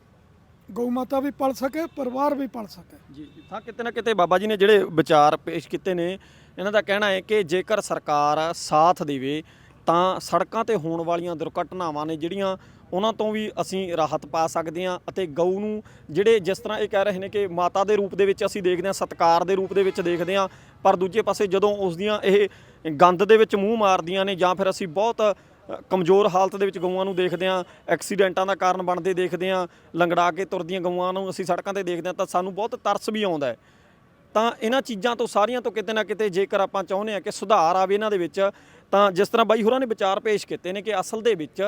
[SPEAKER 2] ਗਊ ਮਾਤਾ ਵੀ ਪਲ ਸਕੇ, ਪਰਿਵਾਰ ਵੀ ਪਲ ਸਕੇ।
[SPEAKER 3] ਜੀ ਤਾਂ ਕਿਤੇ ਨਾ ਕਿਤੇ ਬਾਬਾ ਜੀ ਨੇ ਜਿਹੜੇ ਵਿਚਾਰ ਪੇਸ਼ ਕੀਤੇ ਨੇ, ਇਹਨਾਂ ਦਾ ਕਹਿਣਾ ਹੈ ਕਿ ਜੇਕਰ ਸਰਕਾਰ ਸਾਥ ਦੇਵੇ, ਤਾਂ ਸੜਕਾਂ ਤੇ ਹੋਣ ਵਾਲੀਆਂ ਦੁਰਘਟਨਾਵਾਂ ਨੇ ਜਿਹੜੀਆਂ ਉਹਨਾਂ ਤੋਂ ਵੀ ਅਸੀਂ ਰਾਹਤ ਪਾ ਸਕਦੇ ਹਾਂ ਅਤੇ ਗਊ ਨੂੰ ਜਿਹੜੇ ਜਿਸ ਤਰ੍ਹਾਂ ਇਹ ਕਹਿ ਰਹੇ ਨੇ ਕਿ ਮਾਤਾ ਦੇ ਰੂਪ ਦੇ ਵਿੱਚ ਅਸੀਂ ਦੇਖਦੇ ਹਾਂ, ਸਤਕਾਰ ਦੇ ਰੂਪ ਦੇ ਵਿੱਚ ਦੇਖਦੇ ਹਾਂ, ਪਰ ਦੂਜੇ ਪਾਸੇ ਜਦੋਂ ਉਸ ਦੀਆਂ ਇਹ ਗੰਦ ਦੇ ਵਿੱਚ ਮੂੰਹ ਮਾਰਦੀਆਂ ਨੇ ਜਾਂ ਫਿਰ ਅਸੀਂ ਬਹੁਤ ਕਮਜ਼ੋਰ ਹਾਲਤ ਦੇ ਵਿੱਚ ਗਊਆਂ ਨੂੰ ਦੇਖਦੇ ਹਾਂ, ਐਕਸੀਡੈਂਟਾਂ ਦਾ ਕਾਰਨ ਬਣਦੇ ਦੇਖਦੇ ਹਾਂ, ਲੰਗੜਾ ਕੇ ਤੁਰਦੀਆਂ ਗਊਆਂ ਨੂੰ ਅਸੀਂ ਸੜਕਾਂ ਤੇ ਦੇਖਦੇ ਹਾਂ ਤਾਂ ਸਾਨੂੰ ਬਹੁਤ ਤਰਸ ਵੀ ਆਉਂਦਾ ਹੈ। ਤਾਂ ਇਹਨਾਂ ਚੀਜ਼ਾਂ ਤੋਂ, ਸਾਰੀਆਂ ਤੋਂ ਕਿਤੇ ਨਾ ਕਿਤੇ ਜੇਕਰ ਆਪਾਂ ਚਾਹੁੰਦੇ ਆ ਕਿ ਸੁਧਾਰ ਆਵੇ ਇਹਨਾਂ ਦੇ ਵਿੱਚ, ਤਾਂ ਜਿਸ ਤਰ੍ਹਾਂ ਬਾਈ ਹੋਰਾਂ ਨੇ ਵਿਚਾਰ ਪੇਸ਼ ਕੀਤੇ ਨੇ ਕਿ ਅਸਲ ਦੇ ਵਿੱਚ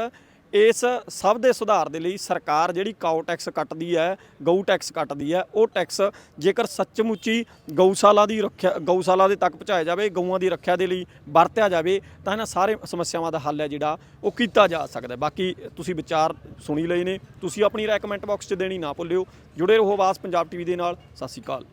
[SPEAKER 3] ਇਸ ਸਭ ਦੇ ਸੁਧਾਰ ਦੇ ਲਈ ਸਰਕਾਰ ਜਿਹੜੀ ਕਾਓ ਟੈਕਸ ਕੱਟਦੀ ਹੈ, ਗਊ ਟੈਕਸ ਕੱਟਦੀ ਹੈ, ਉਹ ਟੈਕਸ ਜੇਕਰ ਸੱਚਮੁੱਚੀ ਗਊਸ਼ਾਲਾ ਦੀ ਰੱਖਿਆ, ਗਊਸ਼ਾਲਾ ਦੇ ਤੱਕ ਪਹੁੰਚਾਇਆ ਜਾਵੇ, ਗਊਆਂ ਦੀ ਰੱਖਿਆ ਦੇ ਲਈ ਵਰਤਿਆ ਜਾਵੇ, ਤਾਂ ਇਹਨਾਂ ਸਾਰੇ ਸਮੱਸਿਆਵਾਂ ਦਾ ਹੱਲ ਹੈ ਜਿਹੜਾ ਉਹ ਕੀਤਾ ਜਾ ਸਕਦਾ ਬਾਕੀ ਤੁਸੀਂ ਵਿਚਾਰ ਸੁਣੀ ਲਏ ਨੇ, ਤੁਸੀਂ ਆਪਣੀ ਰਾਏ ਕਮੈਂਟ ਬਾਕਸ 'ਚ ਦੇਣੀ ਨਾ ਭੁੱਲਿਓ। ਜੁੜੇ ਰਹੋ ਆਵਾਜ਼ ਪੰਜਾਬ ਟੀਵੀ ਦੇ ਨਾਲ। ਸਤਿ ਸ਼੍ਰੀ ਅਕਾਲ।